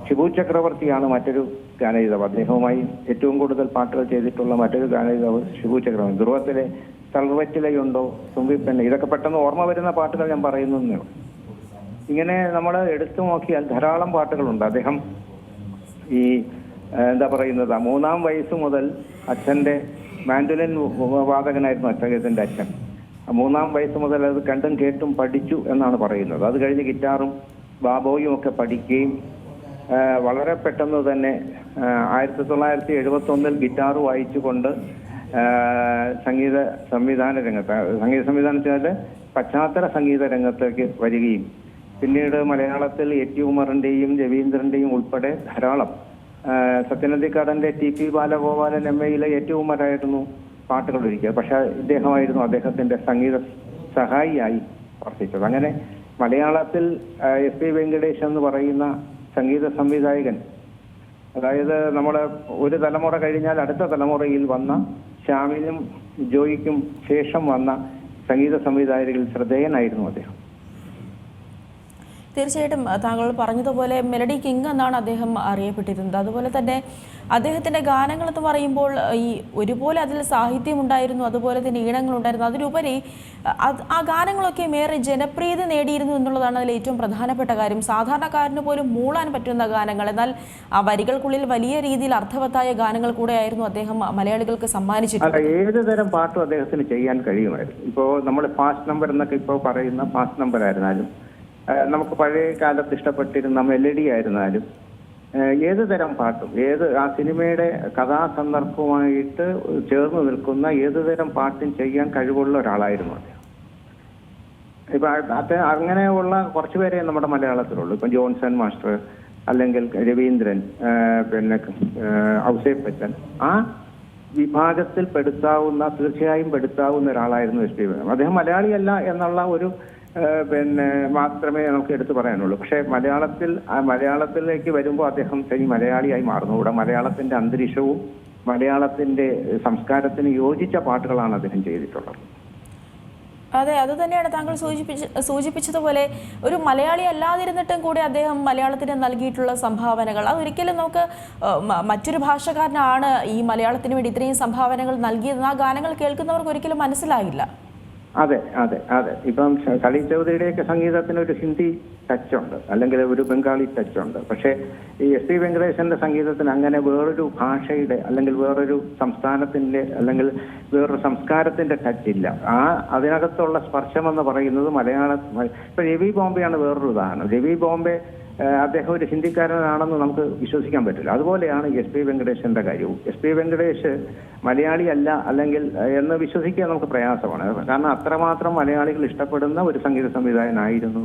ഷിബു ചക്രവർത്തിയാണ് മറ്റൊരു ഗാനയിതാവ് അദ്ദേഹവുമായി ഏറ്റവും കൂടുതൽ പാട്ടുകൾ ചെയ്തിട്ടുള്ള മറ്റൊരു ഗാനയിതാവ് ഷിബു ചക്രവർത്തി. ധ്രുവത്തിലെ തളർവറ്റിലയുണ്ടോ തുമ്പിപ്പെണ്ണ ഇതൊക്കെ പെട്ടെന്ന് ഓർമ്മ വരുന്ന പാട്ടുകൾ ഞാൻ പറയുന്നു ഇങ്ങനെ നമ്മൾ എടുത്തു നോക്കിയാൽ ധാരാളം പാട്ടുകളുണ്ട്. അദ്ദേഹം ഈ എന്താ പറയുന്നത്? മൂന്നാം വയസ്സ് മുതൽ അച്ഛന്റെ മാൻഡുലിൻ വാദകനായിരുന്നു അച്ചകേതന്റെ അച്ഛൻ. മൂന്നാം വയസ്സ് മുതൽ അത് കണ്ടും കേട്ടും പഠിച്ചു എന്നാണ് പറയുന്നത്. അത് കഴിഞ്ഞ് ഗിറ്റാറും ബാബോയും ഒക്കെ പഠിക്കുകയും വളരെ പെട്ടെന്ന് തന്നെ ആയിരത്തി തൊള്ളായിരത്തി എഴുപത്തി ഒന്നിൽ ഗിറ്റാർ വായിച്ചുകൊണ്ട് സംഗീത സംവിധാന രംഗത്ത് സംഗീത സംവിധാനത്തിലെ പശ്ചാത്തല സംഗീത രംഗത്തേക്ക് വരികയും. പിന്നീട് മലയാളത്തിൽ എ ടി ഉമറിന്റെയും രവീന്ദ്രന്റെയും ഉൾപ്പെടെ ധാരാളം സത്യനന്ദിക്കാടന്റെ ടി പി ബാലഗോപാലൻ എം എയിലെ ഏറ്റവും ഉമരായിരുന്നു പാട്ടുകൾ ഒരുക്കിയത്. പക്ഷെ ഇദ്ദേഹമായിരുന്നു അദ്ദേഹത്തിന്റെ സംഗീത സഹായിയായി പ്രവർത്തിച്ചത്. അങ്ങനെ മലയാളത്തിൽ എസ് പി വെങ്കടേഷ് എന്ന് പറയുന്ന സംഗീത സംവിധായകൻ അതായത് നമ്മുടെ ഒരു തലമുറ കഴിഞ്ഞാൽ അടുത്ത തലമുറയിൽ വന്ന ശ്യാമിനും ജോയിക്കും ശേഷം വന്ന സംഗീത സംവിധായകരിൽ ശ്രദ്ധേയനായിരുന്നു അദ്ദേഹം. തീർച്ചയായിട്ടും താങ്കൾ പറഞ്ഞതുപോലെ മെലഡി കിങ് എന്നാണ് അദ്ദേഹം അറിയപ്പെട്ടിരുന്നത്. അതുപോലെ തന്നെ അദ്ദേഹത്തിന്റെ ഗാനങ്ങൾ എന്ന് പറയുമ്പോൾ ഈ ഒരുപോലെ അതിൽ സാഹിത്യം ഉണ്ടായിരുന്നു അതുപോലെ തന്നെ ഈണങ്ങളുണ്ടായിരുന്നു അതിലുപരി അത് ആ ഗാനങ്ങളൊക്കെ ഏറെ ജനപ്രീതി നേടിയിരുന്നു എന്നുള്ളതാണ് അതിൽ ഏറ്റവും പ്രധാനപ്പെട്ട കാര്യം. സാധാരണക്കാരന് പോലും മൂളാൻ പറ്റുന്ന ഗാനങ്ങൾ എന്നാൽ ആ വരികൾക്കുള്ളിൽ വലിയ രീതിയിൽ അർത്ഥവത്തായ ഗാനങ്ങൾ കൂടെയായിരുന്നു അദ്ദേഹം മലയാളികൾക്ക് സമ്മാനിച്ചിട്ടുള്ളത്. ഏത് തരം പാട്ടും അദ്ദേഹത്തിന് ചെയ്യാൻ കഴിയുമായിരുന്നു? ഇപ്പോൾ നമ്മൾ ഫാസ്റ്റ് നമ്പർ എന്നൊക്കെ ഇപ്പോൾ പറയുന്ന ഫാസ്റ്റ് നമ്പർ ആയിരുന്നാലും നമുക്ക് പഴയ കാലത്ത് ഇഷ്ടപ്പെട്ടിരുന്ന മെലഡി ആയിരുന്നാലും ഏത് തരം പാട്ടും ഏത് ആ സിനിമയുടെ കഥാസന്ദർഭവുമായിട്ട് ചേർന്ന് നിൽക്കുന്ന ഏത് തരം പാട്ടും ചെയ്യാൻ കഴിവുള്ള ഒരാളായിരുന്നു അദ്ദേഹം. ഇപ്പൊ അത് അങ്ങനെയുള്ള കുറച്ചു പേരെ നമ്മുടെ മലയാളത്തിലുള്ളൂ. ഇപ്പൊ ജോൺസൺ മാസ്റ്റർ അല്ലെങ്കിൽ രവീന്ദ്രൻ പിന്നെ ഔസേഫ് ബച്ചൻ ആ വിഭാഗത്തിൽ പെടുത്താവുന്ന തീർച്ചയായും പെടുത്താവുന്ന ഒരാളായിരുന്നു എസ് പി അദ്ദേഹം മലയാളിയല്ല എന്നുള്ള ഒരു പിന്നെ മാത്രമേ നമുക്ക് എടുത്തു പറയാനുള്ളൂ. പക്ഷേ മലയാളത്തിൽ മലയാളത്തിലേക്ക് വരുമ്പോൾ അദ്ദേഹം തനി മലയാളിയായി മാറുന്നു. ഇവിടെ മലയാളത്തിന്റെ അന്തരീക്ഷവും മലയാളത്തിന്റെ സംസ്കാരത്തിന് യോജിച്ച പാട്ടുകളാണ് അദ്ദേഹം ചെയ്തിട്ടുള്ളത്. അതെ അത് തന്നെയാണ് താങ്കൾ സൂചിപ്പിച്ച സൂചിപ്പിച്ചതുപോലെ ഒരു മലയാളി അല്ലാതിരുന്നിട്ടും കൂടി അദ്ദേഹം മലയാളത്തിന് നൽകിയിട്ടുള്ള സംഭാവനകൾ. അതൊരിക്കലും നമുക്ക് മറ്റൊരു ഭാഷക്കാരനാണ് ഈ മലയാളത്തിന് വേണ്ടി ഇത്രയും സംഭാവനകൾ നൽകിയതെന്ന് ആ ഗാനങ്ങൾ കേൾക്കുന്നവർക്ക് ഒരിക്കലും മനസ്സിലാകില്ല അതെ അതെ അതെ. ഇപ്പം കളി ചൗധരിയുടെയൊക്കെ സംഗീതത്തിന് ഒരു ഹിന്ദി ടച്ച് ഉണ്ട് അല്ലെങ്കിൽ ഒരു ബംഗാളി ടച്ച് ഉണ്ട് പക്ഷേ ഈ എസ് പി വെങ്കടേശന്റെ സംഗീതത്തിന് അങ്ങനെ വേറൊരു ഭാഷയുടെ അല്ലെങ്കിൽ വേറൊരു സംസ്ഥാനത്തിന്റെ അല്ലെങ്കിൽ വേറൊരു സംസ്കാരത്തിന്റെ ടച്ച് ഇല്ല ആ അതിനകത്തുള്ള സ്പർശം എന്ന് പറയുന്നത് മലയാള ഇപ്പൊ രവി ബോംബെയാണ് വേറൊരു ഉദാഹരണം. രവി ബോംബെ അദ്ദേഹം ഒരു ഹിന്ദിക്കാരനാണെന്ന് നമുക്ക് വിശ്വസിക്കാൻ പറ്റില്ല. അതുപോലെയാണ് എസ് പി വെങ്കടേശന്റെ കാര്യവും. എസ് പി വെങ്കടേഷ് മലയാളി അല്ല അല്ലെങ്കിൽ എന്ന് വിശ്വസിക്കാൻ നമുക്ക് പ്രയാസമാണ്. കാരണം അത്രമാത്രം മലയാളികൾ ഇഷ്ടപ്പെടുന്ന ഒരു സംഗീത സംവിധായകനായിരുന്നു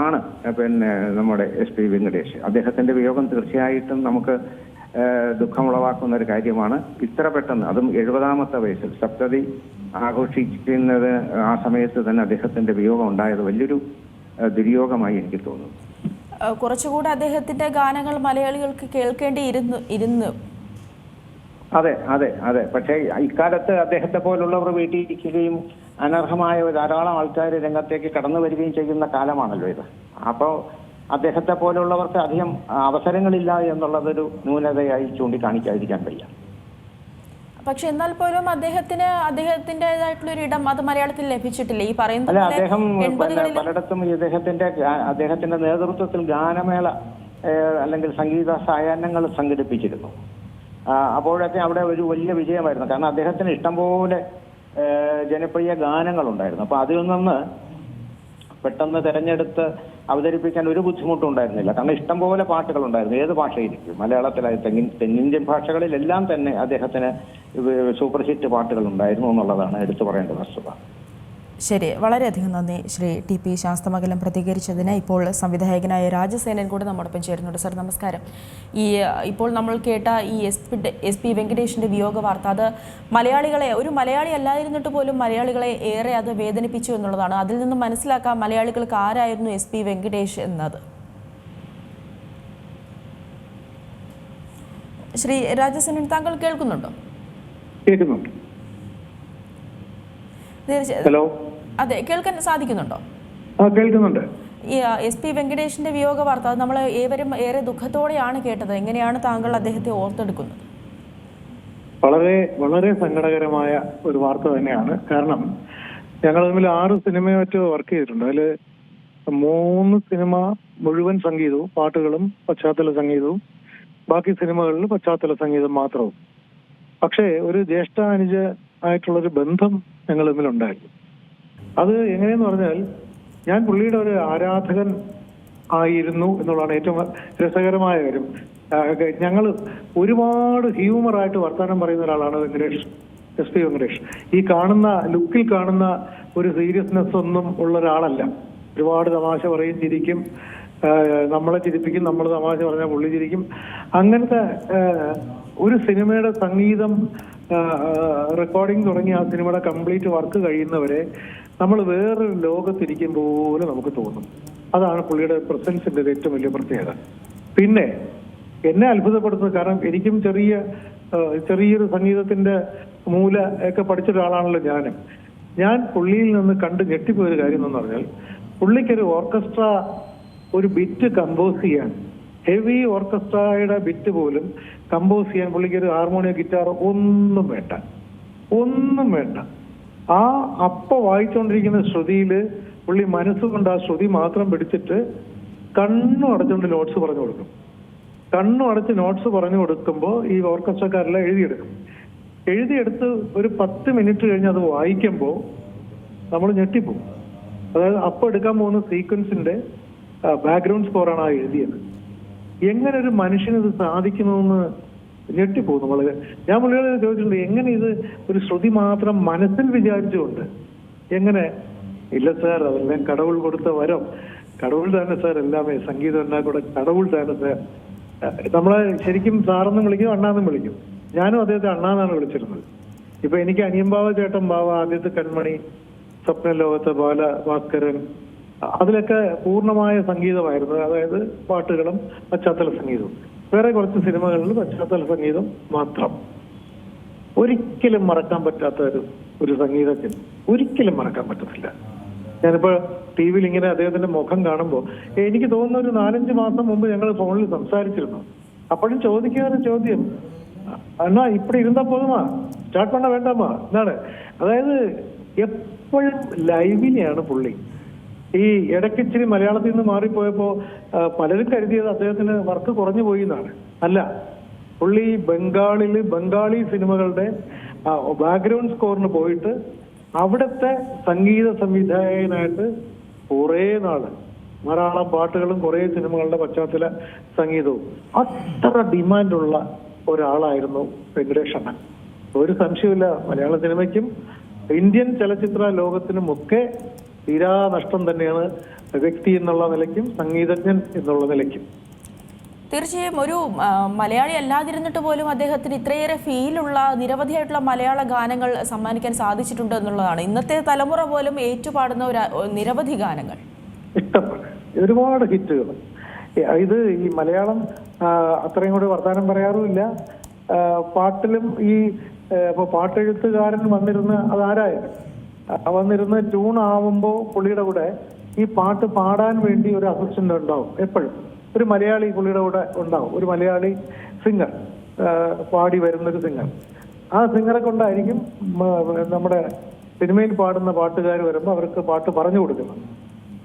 ആണ് പിന്നെ നമ്മുടെ എസ് പി വെങ്കടേഷ്. അദ്ദേഹത്തിന്റെ വിയോഗം തീർച്ചയായിട്ടും നമുക്ക് ദുഃഖമുളവാക്കുന്ന ഒരു കാര്യമാണ്. ഇത്ര പെട്ടെന്ന് അതും എഴുപതാമത്തെ വയസ്സിൽ സപ്തതി ആഘോഷിക്കുന്നത് ആ സമയത്ത് തന്നെ അദ്ദേഹത്തിന്റെ വിയോഗം ഉണ്ടായത് വലിയൊരു ദുര്യോഗമായി എനിക്ക് തോന്നുന്നു. കുറച്ചുകൂടെ അദ്ദേഹത്തിന്റെ ഗാനങ്ങൾ മലയാളികൾക്ക് കേൾക്കേണ്ടി ഇരുന്നു. അതെ അതെ അതെ. പക്ഷേ ഇക്കാലത്ത് അദ്ദേഹത്തെ പോലുള്ളവർ വീട്ടിൽ ഇരിക്കുകയും അനർഹമായ ധാരാളം ആൾക്കാർ രംഗത്തേക്ക് കടന്നു വരികയും ചെയ്യുന്ന കാലമാണല്ലോ ഇത്. അപ്പോൾ അദ്ദേഹത്തെ പോലുള്ളവർക്ക് അധികം അവസരങ്ങളില്ല എന്നുള്ളതൊരു ന്യൂനതയായി ചൂണ്ടിക്കാണിക്കാതിരിക്കാൻ വയ്യ പക്ഷെ എന്നാൽ പോലും അദ്ദേഹത്തിന് അദ്ദേഹത്തിന്റെതായിട്ടുള്ള ഒരു ഇടം അത് മലയാളത്തിൽ ലഭിച്ചിട്ടില്ല. ഈ അദ്ദേഹം പിന്നെ പലയിടത്തും അദ്ദേഹത്തിന്റെ അദ്ദേഹത്തിന്റെ നേതൃത്വത്തിൽ ഗാനമേള അല്ലെങ്കിൽ സംഗീത സായാഹ്നങ്ങൾ സംഘടിപ്പിച്ചിരുന്നു. അപ്പോഴൊക്കെ അവിടെ ഒരു വലിയ വിജയമായിരുന്നു. കാരണം അദ്ദേഹത്തിന് ഇഷ്ടംപോലെ ജനപ്രിയ ഗാനങ്ങളുണ്ടായിരുന്നു. അപ്പൊ അതിൽ നിന്ന് പെട്ടെന്ന് തെരഞ്ഞെടുത്ത് അവതരിപ്പിക്കാൻ ഒരു ബുദ്ധിമുട്ടും ഉണ്ടായിരുന്നില്ല. കാരണം ഇഷ്ടംപോലെ പാട്ടുകൾ ഉണ്ടായിരുന്നു ഏത് ഭാഷയിലും മലയാളത്തിലായി തെങ്ങിൻ തെന്നിന്ത്യൻ ഭാഷകളിലെല്ലാം തന്നെ അദ്ദേഹത്തിന് സൂപ്പർ ഹിറ്റ് പാട്ടുകൾ ഉണ്ടായിരുന്നു എന്നുള്ളതാണ് എടുത്തു പറയേണ്ട വസ്തുത ശരി വളരെയധികം നന്ദി ശ്രീ ടി പി ശാസ്തമംഗലം പ്രതികരിച്ചതിന്. ഇപ്പോൾ സംവിധായകനായ രാജസേനൻ കൂടെ നമ്മോടൊപ്പം ചേരുന്നുണ്ട്. സർ നമസ്കാരം. ഈ ഇപ്പോൾ നമ്മൾ കേട്ട ഈ എസ് പി എസ് പി വെങ്കടേഷിന്റെ വിയോഗ വാർത്ത അത് മലയാളികളെ ഒരു മലയാളി അല്ലാതിരുന്നിട്ട് പോലും മലയാളികളെ ഏറെ അത് വേദനിപ്പിച്ചു എന്നുള്ളതാണ്. അതിൽ നിന്ന് മനസ്സിലാക്കാം മലയാളികൾക്ക് ആരായിരുന്നു എസ് പി വെങ്കടേഷ് എന്നത്. ശ്രീ രാജസേനൻ താങ്കൾ കേൾക്കുന്നുണ്ടോ? കേൾക്കുന്നുണ്ട്. ഹലോ? അതെ കേൾക്കാൻ സാധിക്കുന്നുണ്ടോ? കേൾക്കുന്നുണ്ട്. എസ് പി വെങ്കടേഷിന്റെ വിയോഗ വാർത്ത അത് നമ്മൾ ഏവരും ഏറെ ദുഃഖത്തോടെയാണ് കേട്ടത്. എങ്ങനെയാണ് താങ്കൾ അദ്ദേഹത്തെ ഓർത്തെടുക്കുന്നത്? വളരെ വളരെ സങ്കടകരമായ ഒരു വാർത്ത തന്നെയാണ്. കാരണം ഞങ്ങൾ തമ്മിൽ ആറ് സിനിമയായിട്ട് വർക്ക് ചെയ്തിട്ടുണ്ട്. അതിൽ മൂന്ന് സിനിമ മുഴുവൻ സംഗീതവും പാട്ടുകളും പശ്ചാത്തല സംഗീതവും ബാക്കി സിനിമകളിൽ പശ്ചാത്തല സംഗീതം മാത്രവും. പക്ഷേ ഒരു ജ്യേഷ്ഠ അനുജ ആയിട്ടുള്ളൊരു ബന്ധം ഞങ്ങൾ തമ്മിലുണ്ടായി. അത് എങ്ങനെയെന്ന് പറഞ്ഞാൽ ഞാൻ പുള്ളിയുടെ ഒരു ആരാധകൻ ആയിരുന്നു എന്നുള്ളതാണ് ഏറ്റവും രസകരമായ കാര്യം. ഞങ്ങൾ ഒരുപാട് ഹ്യൂമറായിട്ട് വർത്തമാനം പറയുന്ന ഒരാളാണ് വെങ്കടേഷ് എസ് പി വെങ്കടേഷ് ഈ കാണുന്ന ലുക്കിൽ കാണുന്ന ഒരു സീരിയസ്നെസ് ഒന്നും ഉള്ള ഒരാളല്ല. ഒരുപാട് തമാശ പറയും ചിരിക്കും. നമ്മളെ ചിരിപ്പിക്കും നമ്മൾ തമാശ പറഞ്ഞാൽ പുള്ളി ചിരിക്കും. അങ്ങനത്തെ ഒരു സിനിമയുടെ സംഗീതം റെക്കോർഡിങ് തുടങ്ങി ആ സിനിമയുടെ കംപ്ലീറ്റ് വർക്ക് കഴിയുന്നവരെ നമ്മൾ വേറൊരു ലോകത്തിരിക്കും പോലെ നമുക്ക് തോന്നും. അതാണ് പുള്ളിയുടെ പ്രസൻസിന്റെ ഏറ്റവും വലിയ പ്രത്യേകത. പിന്നെ എന്നെ അത്ഭുതപ്പെടുത്തുന്നത് കാരണം എനിക്കും ചെറിയ ചെറിയൊരു സംഗീതത്തിന്റെ മൂല ഒക്കെ പഠിച്ച ഒരാളാണല്ലോ ഞാൻ ഞാൻ പുള്ളിയിൽ നിന്ന് കണ്ട് ഞെട്ടിപ്പോയ ഒരു കാര്യം എന്ന് പറഞ്ഞാൽ പുള്ളിക്കൊരു ഓർക്കസ്ട്ര ഒരു ബിറ്റ് കമ്പോസ് ചെയ്യാൻ ഹെവി ഓർക്കസ്ട്രയുടെ ബിറ്റ് പോലും കമ്പോസ് ചെയ്യാൻ പുള്ളിക്കൊരു ഹാർമോണിയോ ഗിറ്റാർ ഒന്നും വേണ്ട. ഒന്നും വേണ്ട. ആ അപ്പ വായിച്ചുകൊണ്ടിരിക്കുന്ന ശ്രുതിയിൽ പുള്ളി മനസ്സുകൊണ്ട് ആ ശ്രുതി മാത്രം പിടിച്ചിട്ട് കണ്ണു അടച്ചുകൊണ്ട് നോട്ട്സ് പറഞ്ഞു കൊടുക്കും. കണ്ണു അടച്ച് നോട്ട്സ് പറഞ്ഞു കൊടുക്കുമ്പോൾ ഈ ഓർക്കസ്ട്രക്കാരെല്ലാം എഴുതിയെടുക്കും. എഴുതിയെടുത്ത് ഒരു പത്ത് മിനിറ്റ് കഴിഞ്ഞ് അത് വായിക്കുമ്പോൾ നമ്മൾ ഞെട്ടിപ്പോവും. അതായത് അപ്പം എടുക്കാൻ പോകുന്ന സീക്വൻസിന്റെ ബാക്ക്ഗ്രൗണ്ട് സ്കോറാണ് ആ എഴുതിയത്. എങ്ങനെ ഒരു മനുഷ്യന് ഇത് സാധിക്കുമെന്ന് ഞെട്ടിപ്പോകും വളരെ ഞാൻ പുള്ളിയോട് ചോദിച്ചിട്ടുണ്ട് എങ്ങനെ ഇത് ഒരു ശ്രുതി മാത്രം മനസ്സിൽ വിചാരിച്ചുകൊണ്ട് എങ്ങനെ? ഇല്ല സാർ അതെല്ലാം കടവുൾ കൊടുത്ത വരം. കടവുൾ തന്നെ സാർ എല്ലാമേ സംഗീതം എന്നാ കൂടെ കടവുൾ തന്നെ സാർ. നമ്മളെ ശരിക്കും സാറെന്നും വിളിക്കും അണ്ണാന്നും വിളിക്കും. ഞാനും അദ്ദേഹത്തെ അണ്ണാന്നാണ് വിളിച്ചിരുന്നത്. ഇപ്പൊ എനിക്ക് അനിയമ്പാവ ചേട്ടൻ ബാവ ആദ്യത്തെ കൺമണി സ്വപ്ന ലോകത്തെ ബാല ഭാസ്കരൻ അതിലൊക്കെ പൂർണമായ സംഗീതമായിരുന്നു. അതായത് പാട്ടുകളും പശ്ചാത്തല സംഗീതവും. വേറെ കുറച്ച് സിനിമകളിൽ പശ്ചാത്തല സംഗീതം മാത്രം. ഒരിക്കലും മറക്കാൻ പറ്റാത്ത ഒരു ഒരു സംഗീതജ്ഞൻ ഒരിക്കലും മറക്കാൻ പറ്റത്തില്ല. ഞാനിപ്പോ ടി വിയിൽ ഇങ്ങനെ അദ്ദേഹത്തിന്റെ മുഖം കാണുമ്പോൾ എനിക്ക് തോന്നുന്ന ഒരു നാലഞ്ച് മാസം മുമ്പ് ഞങ്ങൾ ഫോണിൽ സംസാരിച്ചിരുന്നു. അപ്പോഴും ചോദിക്കാറ് ചോദ്യം അണ്ണാ ഇപ്പടി ഇരുന്നാ പോതുമാ സ്റ്റാർട്ട് പണ്ണ വേണ്ടാമാ എന്നാണ്. അതായത് എപ്പോഴും ലൈവിനെയാണ് പുള്ളി. ഈ ഇടയ്ക്ക് ഇച്ചിരി മലയാളത്തിൽ നിന്ന് മാറിപ്പോയപ്പോ ആ, പലരും കരുതിയത് അദ്ദേഹത്തിന് വർക്ക് കുറഞ്ഞു പോയി എന്നാണ്. അല്ല പുള്ളി ബംഗാളിൽ ബംഗാളി സിനിമകളുടെ ബാക്ക്ഗ്രൗണ്ട് സ്കോറിന് പോയിട്ട് അവിടുത്തെ സംഗീത സംവിധായകനായിട്ട് കുറേ നാൾ ധാരാളം പാട്ടുകളും കുറേ സിനിമകളുടെ പശ്ചാത്തല സംഗീതവും. അത്ര ഡിമാൻഡുള്ള ഒരാളായിരുന്നു വെങ്കടേഷ് അണ്ണൻ ഒരു സംശയമില്ല മലയാള സിനിമയ്ക്കും ഇന്ത്യൻ ചലച്ചിത്ര ലോകത്തിനുമൊക്കെ തീരാ നഷ്ടം തന്നെയാണ് വ്യക്തി എന്നുള്ള നിലയ്ക്കും സംഗീതജ്ഞൻ എന്നുള്ള നിലയ്ക്കും. തീർച്ചയായും ഒരു മലയാളി അല്ലാതിരുന്നിട്ട് പോലും അദ്ദേഹത്തിന് ഇത്രയേറെ ഫീലുള്ള നിരവധിയായിട്ടുള്ള മലയാള ഗാനങ്ങൾ സമ്മാനിക്കാൻ സാധിച്ചിട്ടുണ്ട് എന്നുള്ളതാണ്. ഇന്നത്തെ തലമുറ പോലും ഏറ്റുപാടുന്ന ഒരു നിരവധി ഗാനങ്ങൾ. ഇഷ്ടപ്പെട്ടു ഒരുപാട് ഹിറ്റുകൾ. ഇത് ഈ മലയാളം അത്രയും കൂടി വർത്തമാനം പറയാറുമില്ല. പാട്ടിലും ഈ ഇപ്പൊ പാട്ടെഴുത്തുകാരൻ വന്നിരുന്ന് അതാരായാലും വന്നിരുന്ന് ട്യൂൺ ആവുമ്പോൾ പുള്ളിയുടെ കൂടെ ഈ പാട്ട് പാടാൻ വേണ്ടി ഒരു അസിസ്റ്റന്റ് ഉണ്ടാവും. എപ്പോഴും. ഒരു മലയാളി പുള്ളിയുടെ കൂടെ ഉണ്ടാവും. ഒരു മലയാളി സിംഗർ പാടി വരുന്നൊരു സിംഗർ ആ സിംഗറെ കൊണ്ടായിരിക്കും നമ്മുടെ സിനിമയിൽ പാടുന്ന പാട്ടുകാർ വരുമ്പോൾ അവർക്ക് പാട്ട് പറഞ്ഞു കൊടുക്കുന്നത്.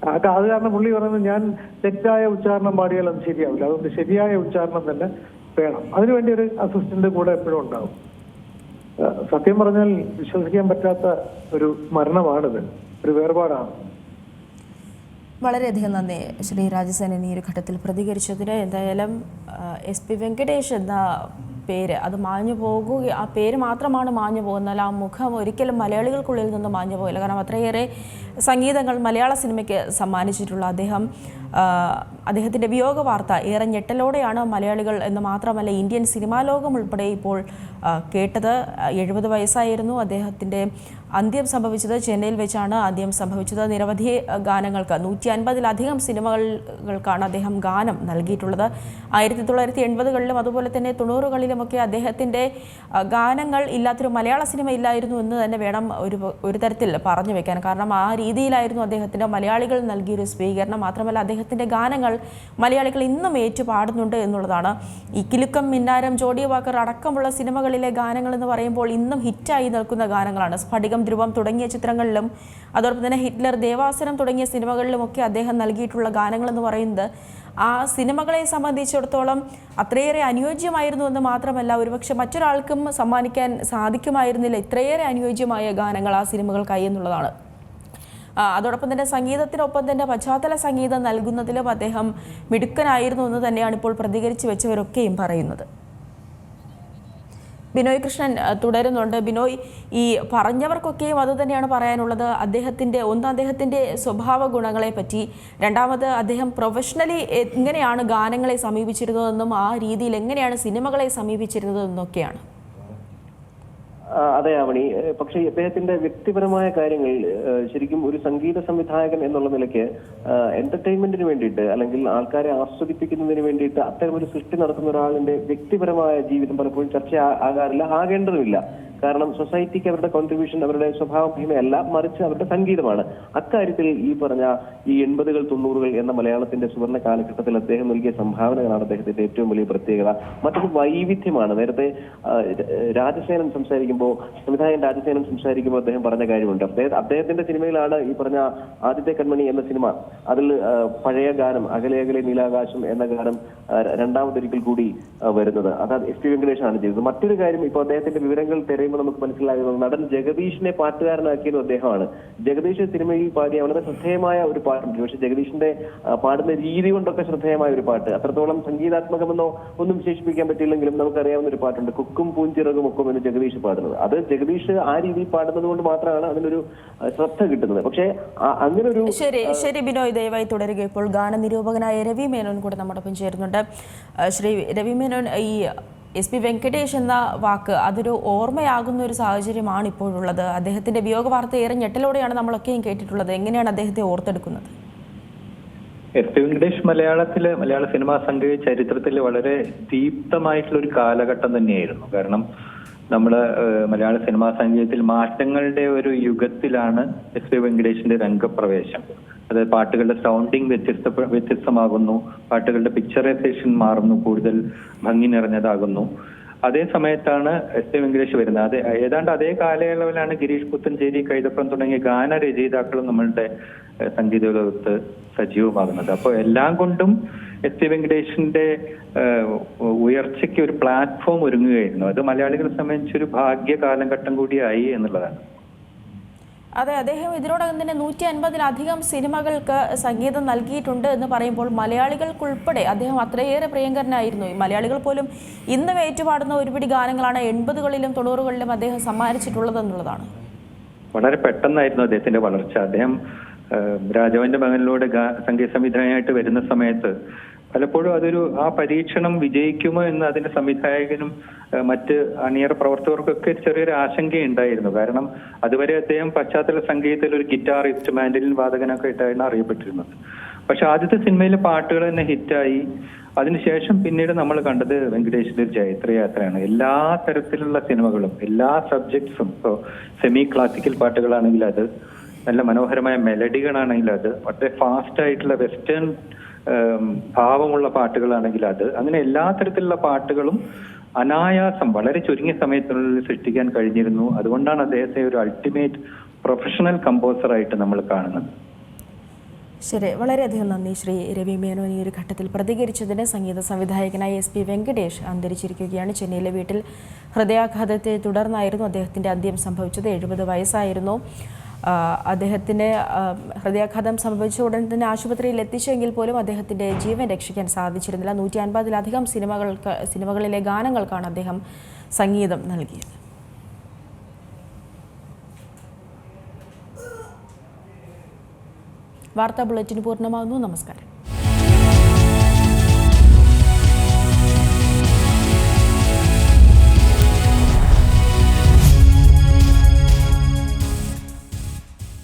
അത് കാരണം പുള്ളി പറയുന്നത് ഞാൻ തെറ്റായ ഉച്ചാരണം പാടിയാൽ അത് ശരിയാവില്ല. അതുകൊണ്ട് ശരിയായ ഉച്ചാരണം തന്നെ വേണം. അതിനുവേണ്ടി ഒരു അസിസ്റ്റന്റ് കൂടെ എപ്പോഴും ഉണ്ടാവും. സത്യം പറഞ്ഞാൽ വിശ്വസിക്കാൻ പറ്റാത്ത ഒരു മരണമാണിത്. ഒരു വേർപാടാണ്. വളരെയധികം നന്ദി ശ്രീ രാജസേനൻ ഈ ഒരു ഘട്ടത്തിൽ പ്രതികരിച്ചതിന്. എന്തായാലും എസ് പി വെങ്കടേഷ് എന്ന പേര്. അത് മാഞ്ഞു പോകുക ആ പേര് മാത്രമാണ് മാഞ്ഞു പോകുന്നത്. ആ മുഖം ഒരിക്കലും മലയാളികൾക്കുള്ളിൽ നിന്ന് മാഞ്ഞു പോകില്ല കാരണം അത്രയേറെ സംഗീതങ്ങൾ മലയാള സിനിമയ്ക്ക് സമ്മാനിച്ചിട്ടുള്ള അദ്ദേഹം അദ്ദേഹത്തിന്റെ വിയോഗ വാർത്ത ഏറെ ഞെട്ടലോടെയാണ് മലയാളികൾ എന്ന് മാത്രമല്ല ഇന്ത്യൻ സിനിമാ ലോകം ഉൾപ്പെടെ ഇപ്പോൾ കേട്ടത്. എഴുപത് വയസ്സായിരുന്നു അദ്ദേഹത്തിന്റെ അന്ത്യം സംഭവിച്ചത് ചെന്നൈയിൽ വെച്ചാണ് അന്ത്യം സംഭവിച്ചത്. നിരവധി ഗാനങ്ങൾക്ക് നൂറ്റി അൻപതിലധികം സിനിമകൾക്കാണ് അദ്ദേഹം ഗാനം നൽകിയിട്ടുള്ളത്. ആയിരത്തി തൊള്ളായിരത്തി എൺപതുകളിലും അതുപോലെ തന്നെ തൊണ്ണൂറുകളിലുമൊക്കെ അദ്ദേഹത്തിന്റെ ഗാനങ്ങൾ ഇല്ലാത്തൊരു മലയാള സിനിമ ഇല്ലായിരുന്നു എന്ന് തന്നെ വേണം ഒരു ഒരു തരത്തിൽ പറഞ്ഞു വെക്കാൻ. കാരണം ആ രീതിയിലായിരുന്നു അദ്ദേഹത്തിന്റെ മലയാളികൾ നൽകിയൊരു സ്വീകരണം. മാത്രമല്ല അദ്ദേഹത്തിന്റെ ഗാനങ്ങൾ മലയാളികൾ ഇന്നും ഏറ്റുപാടുന്നുണ്ട് എന്നുള്ളതാണ്. ഈ കിലുക്കം മിന്നാരം ജോഡി വാക്കർ അടക്കമുള്ള സിനിമകളിലെ ഗാനങ്ങൾ എന്ന് പറയുമ്പോൾ ഇന്നും ഹിറ്റായി നിൽക്കുന്ന ഗാനങ്ങളാണ്. സ്ഫടികം ധ്രുവം തുടങ്ങിയ ചിത്രങ്ങളിലും അതോടൊപ്പം തന്നെ ഹിറ്റ്ലർ ദേവാസനം തുടങ്ങിയ സിനിമകളിലുമൊക്കെ അദ്ദേഹം നൽകിയിട്ടുള്ള ഗാനങ്ങൾ എന്ന് പറയുന്നത് ആ സിനിമകളെ സംബന്ധിച്ചിടത്തോളം അത്രയേറെ അനുയോജ്യമായിരുന്നു എന്ന് മാത്രമല്ല ഒരുപക്ഷെ മറ്റൊരാൾക്കും സമ്മാനിക്കാൻ സാധിക്കുമായിരുന്നില്ല ഇത്രയേറെ അനുയോജ്യമായ ഗാനങ്ങൾ ആ സിനിമകൾക്കായി എന്നുള്ളതാണ്. അതോടൊപ്പം തന്നെ സംഗീതത്തിനൊപ്പം തന്നെ പശ്ചാത്തല സംഗീതം നൽകുന്നതിലും അദ്ദേഹം മിടുക്കനായിരുന്നു എന്ന് തന്നെയാണ് ഇപ്പോൾ പ്രതികരിച്ചു വെച്ചവരൊക്കെയും പറയുന്നത്. ബിനോയ് കൃഷ്ണൻ തുടരുന്നുണ്ട്. ബിനോയ് ഈ പറഞ്ഞവർക്കൊക്കെയും അത് തന്നെയാണ് പറയാനുള്ളത്. അദ്ദേഹത്തിന്റെ ഒന്ന് അദ്ദേഹത്തിന്റെ സ്വഭാവ ഗുണങ്ങളെ പറ്റി രണ്ടാമത് അദ്ദേഹം പ്രൊഫഷണലി എങ്ങനെയാണ് ഗാനങ്ങളെ സമീപിച്ചിരുന്നതെന്നും ആ രീതിയിൽ എങ്ങനെയാണ് സിനിമകളെ സമീപിച്ചിരുന്നതെന്നൊക്കെയാണ് അതെ ഏഹ് പക്ഷേ ഇദ്ദേഹത്തിന്റെ വ്യക്തിപരമായ കാര്യങ്ങൾ ശരിക്കും ഒരു സംഗീത സംവിധായകൻ എന്നുള്ള നിലയ്ക്ക് എന്റർടൈൻമെന്റിന് വേണ്ടിയിട്ട് അല്ലെങ്കിൽ ആൾക്കാരെ ആസ്വദിപ്പിക്കുന്നതിന് വേണ്ടിയിട്ട് അത്തരം ഒരു സൃഷ്ടി നടത്തുന്ന ഒരാളിന്റെ വ്യക്തിപരമായ ജീവിതം പലപ്പോഴും ചർച്ച ആകാറില്ല ആകേണ്ടതുമില്ല. കാരണം സൊസൈറ്റിക്ക് അവരുടെ കോൺട്രിബ്യൂഷൻ അവരുടെ സ്വഭാവ മഹിമയല്ല മറിച്ച് അവരുടെ സംഗീതമാണ്. അക്കാര്യത്തിൽ ഈ പറഞ്ഞ ഈ എൺപതുകൾ തൊണ്ണൂറുകൾ എന്ന മലയാളത്തിന്റെ സുവർണ കാലഘട്ടത്തിൽ അദ്ദേഹം നൽകിയ സംഭാവനകളാണ് അദ്ദേഹത്തിന്റെ ഏറ്റവും വലിയ പ്രത്യേകത. മറ്റൊരു വൈവിധ്യമാണ്. നേരത്തെ രാജസേനൻ രാജസേനൻ സംസാരിക്കുമ്പോൾ സംവിധായകൻ രാജസേനൻ സംസാരിക്കുമ്പോൾ അദ്ദേഹം പറഞ്ഞ കാര്യമുണ്ട്. അദ്ദേഹം അദ്ദേഹത്തിന്റെ സിനിമയിലാണ് ഈ പറഞ്ഞ ആദ്യത്തെ കൺമണി എന്ന സിനിമ. അതിൽ പഴയ ഗാനം അകലെ അകലെ നീലാകാശം എന്ന ഗാനം രണ്ടാമതൊരിക്കൽ കൂടി വരുന്നത്. അത് എസ് പി വെങ്കടേഷാണ് ചെയ്തത്. മറ്റൊരു കാര്യം ഇപ്പോൾ അദ്ദേഹത്തിന്റെ വിവരങ്ങൾ തിരയുമ്പോൾ നമുക്ക് മനസ്സിലാകുന്നത് നടൻ ജഗദീഷിനെ പാട്ടുകാരനാക്കിയത് അദ്ദേഹമാണ്. ജഗദീഷ് സിനിമയിൽ പാടിയ വളരെ ശ്രദ്ധേയമായ ഒരു പാട്ടുണ്ട്. പക്ഷെ ജഗദീഷിന്റെ പാടുന്ന രീതി കൊണ്ടൊക്കെ ശ്രദ്ധേയമായ ഒരു പാട്ട്. അത്രത്തോളം സംഗീതാത്മകമെന്നോ ഒന്നും വിശേഷിപ്പിക്കാൻ പറ്റിയില്ലെങ്കിലും നമുക്കറിയാവുന്ന ഒരു പാട്ടുണ്ട്. കൊക്കും പൂഞ്ചിറകും ഒക്കെ എന്ന് ജഗദീഷ് പാടുന്നത് അത് ജഗദീഷ് ആ രീതിയിൽ പാടുന്നത് കൊണ്ട് മാത്രമാണ് അതിനൊരു ശ്രദ്ധ കിട്ടുന്നത്. പക്ഷെ അങ്ങനെ ഒരു ശരി ശരി ബിനോയ് ദയവായി തുടരുക ഇപ്പോൾ ഗാനനിരൂപകനായ രവി മേനോൻ കൂടെ നമ്മോടൊപ്പം ചേരുന്നുണ്ട്. ശ്രീ രവി മേനോൻ ഈ എസ് പി വെങ്കടേഷ് എന്ന വാക്ക് അതൊരു ഓർമ്മയാകുന്ന ഒരു സാഹചര്യമാണ് ഇപ്പോഴുള്ളത്. അദ്ദേഹത്തിന്റെ വിയോഗ വാർത്ത ഏറെ ഞെട്ടലോടെയാണ് നമ്മളൊക്കെയും കേട്ടിട്ടുള്ളത്. എങ്ങനെയാണ് അദ്ദേഹത്തെ ഓർത്തെടുക്കുന്നത്? എസ് പി വെങ്കടേഷ് മലയാളത്തിൽ മലയാള സിനിമാ സംഗീത ചരിത്രത്തിൽ വളരെ ദീപ്തമായിട്ടുള്ള ഒരു കാലഘട്ടം തന്നെയായിരുന്നു. കാരണം നമ്മൾ മലയാള സിനിമാ സംഗീതത്തിൽ മാറ്റങ്ങളുടെ ഒരു യുഗത്തിലാണ് എസ് പി വെങ്കടേഷിന്റെ രംഗപ്രവേശം. അത് പാട്ടുകളുടെ സൗണ്ടിങ് വ്യത്യസ്ത വ്യത്യസ്തമാകുന്നു. പാട്ടുകളുടെ പിക്ചറൈസേഷൻ മാറുന്നു കൂടുതൽ ഭംഗി നിറഞ്ഞതാകുന്നു. അതേ സമയത്താണ് എസ് എ വെങ്കടേഷ് വരുന്നത്. അതെ ഏതാണ്ട് അതേ കാലയളവിലാണ് ഗിരീഷ് പുത്തഞ്ചേരി കൈതപ്പുറം തുടങ്ങിയ ഗാന രചയിതാക്കളും നമ്മളുടെ സംഗീത ലോകത്ത് സജീവമാകുന്നത്. അപ്പോൾ എല്ലാം കൊണ്ടും എസ്. സി വെങ്കടേഷിന്റെ ഉയർച്ചയ്ക്ക് ഒരു പ്ലാറ്റ്ഫോം ഒരുങ്ങുകയായിരുന്നു. അത് മലയാളികളെ സംബന്ധിച്ചൊരു ഭാഗ്യ കാലഘട്ടം കൂടിയായി എന്നുള്ളതാണ്. അതെ അദ്ദേഹം ഇതിനോടകം തന്നെ നൂറ്റി അൻപതിലധികം സിനിമകൾക്ക് സംഗീതം നൽകിയിട്ടുണ്ട് എന്ന് പറയുമ്പോൾ മലയാളികൾക്കുൾപ്പെടെ അദ്ദേഹം അത്രയേറെ പ്രിയങ്കരനായിരുന്നു. ഈ മലയാളികൾ പോലും ഇന്നും ഏറ്റുപാടുന്ന ഒരുപിടി ഗാനങ്ങളാണ് എൺപതുകളിലും തൊണ്ണൂറുകളിലും അദ്ദേഹം സമ്മാനിച്ചിട്ടുള്ളത് എന്നുള്ളതാണ്. വളരെ പെട്ടെന്നായിരുന്നു അദ്ദേഹത്തിന്റെ വളർച്ച. അദ്ദേഹം രാജാവിന്റെ മകനിലൂടെ സംഗീത സംവിധായകനായിട്ട് വരുന്ന സമയത്ത് പലപ്പോഴും അതൊരു ആ പരീക്ഷണം വിജയിക്കുമോ എന്ന് അതിന്റെ സംവിധായകനും മറ്റ് അണിയറ പ്രവർത്തകർക്കൊക്കെ ചെറിയൊരു ആശങ്കയുണ്ടായിരുന്നു. കാരണം അതുവരെ അദ്ദേഹം പശ്ചാത്തല സംഗീതത്തിൽ ഒരു ഗിറ്റാറിസ്റ്റ് മാൻഡലിൻ വാദകനൊക്കെ ആയിട്ടാണ് അറിയപ്പെട്ടിരുന്നത്. പക്ഷെ ആദ്യത്തെ സിനിമയിലെ പാട്ടുകൾ തന്നെ ഹിറ്റായി. അതിനുശേഷം പിന്നീട് നമ്മൾ കണ്ടത് വെങ്കടേഷിന്റെ ഒരു ജൈത്രയാത്രയാണ് എല്ലാ തരത്തിലുള്ള സിനിമകളും എല്ലാ സബ്ജക്ട്സും ഇപ്പോൾ സെമി ക്ലാസിക്കൽ പാട്ടുകളാണെങ്കിൽ അത് നല്ല മനോഹരമായ മെലഡികളാണെങ്കിൽ അത് വളരെ ഫാസ്റ്റ് ആയിട്ടുള്ള വെസ്റ്റേൺ ഭാവമുള്ള പാട്ടുകളാണെങ്കിൽ അത്. അങ്ങനെ എല്ലാ തരത്തിലുള്ള പാട്ടുകളും അനായാസം വളരെ ചുരുങ്ങിയ സമയത്തിനുള്ളിൽ സൃഷ്ടിക്കാൻ കഴിഞ്ഞിരുന്നു. അതുകൊണ്ടാണ് അദ്ദേഹത്തെ ഒരു അൾട്ടിമേറ്റ് പ്രൊഫഷണൽ കമ്പോസർ ആയിട്ട് നമ്മൾ കാണുന്നത്. ശരി വളരെയധികം നന്ദി ശ്രീ രവി മേനോൻ ഈ ഒരു ഘട്ടത്തിൽ പ്രതികരിച്ചതിന്. സംഗീത സംവിധായകനായ എസ് പി വെങ്കടേഷ് അന്തരിച്ചിരിക്കുകയാണ്. ചെന്നൈയിലെ വീട്ടിൽ ഹൃദയാഘാതത്തെ തുടർന്നായിരുന്നു അദ്ദേഹത്തിന്റെ അന്ത്യം സംഭവിച്ചത്. എഴുപത് വയസ്സായിരുന്നു. അദ്ദേഹത്തിന് ഹൃദയാഘാതം സംഭവിച്ച ഉടൻ തന്നെ ആശുപത്രിയിൽ എത്തിച്ചെങ്കിൽ പോലും അദ്ദേഹത്തിന്റെ ജീവൻ രക്ഷിക്കാൻ സാധിച്ചിരുന്നില്ല. നൂറ്റി അൻപതിലധികം സിനിമകൾക്ക് സിനിമകളിലെ ഗാനങ്ങൾക്കാണ് അദ്ദേഹം സംഗീതം നൽകിയത്. വാർത്താ ബുള്ളറ്റിൻ പൂർണമാകുന്നു. നമസ്കാരം.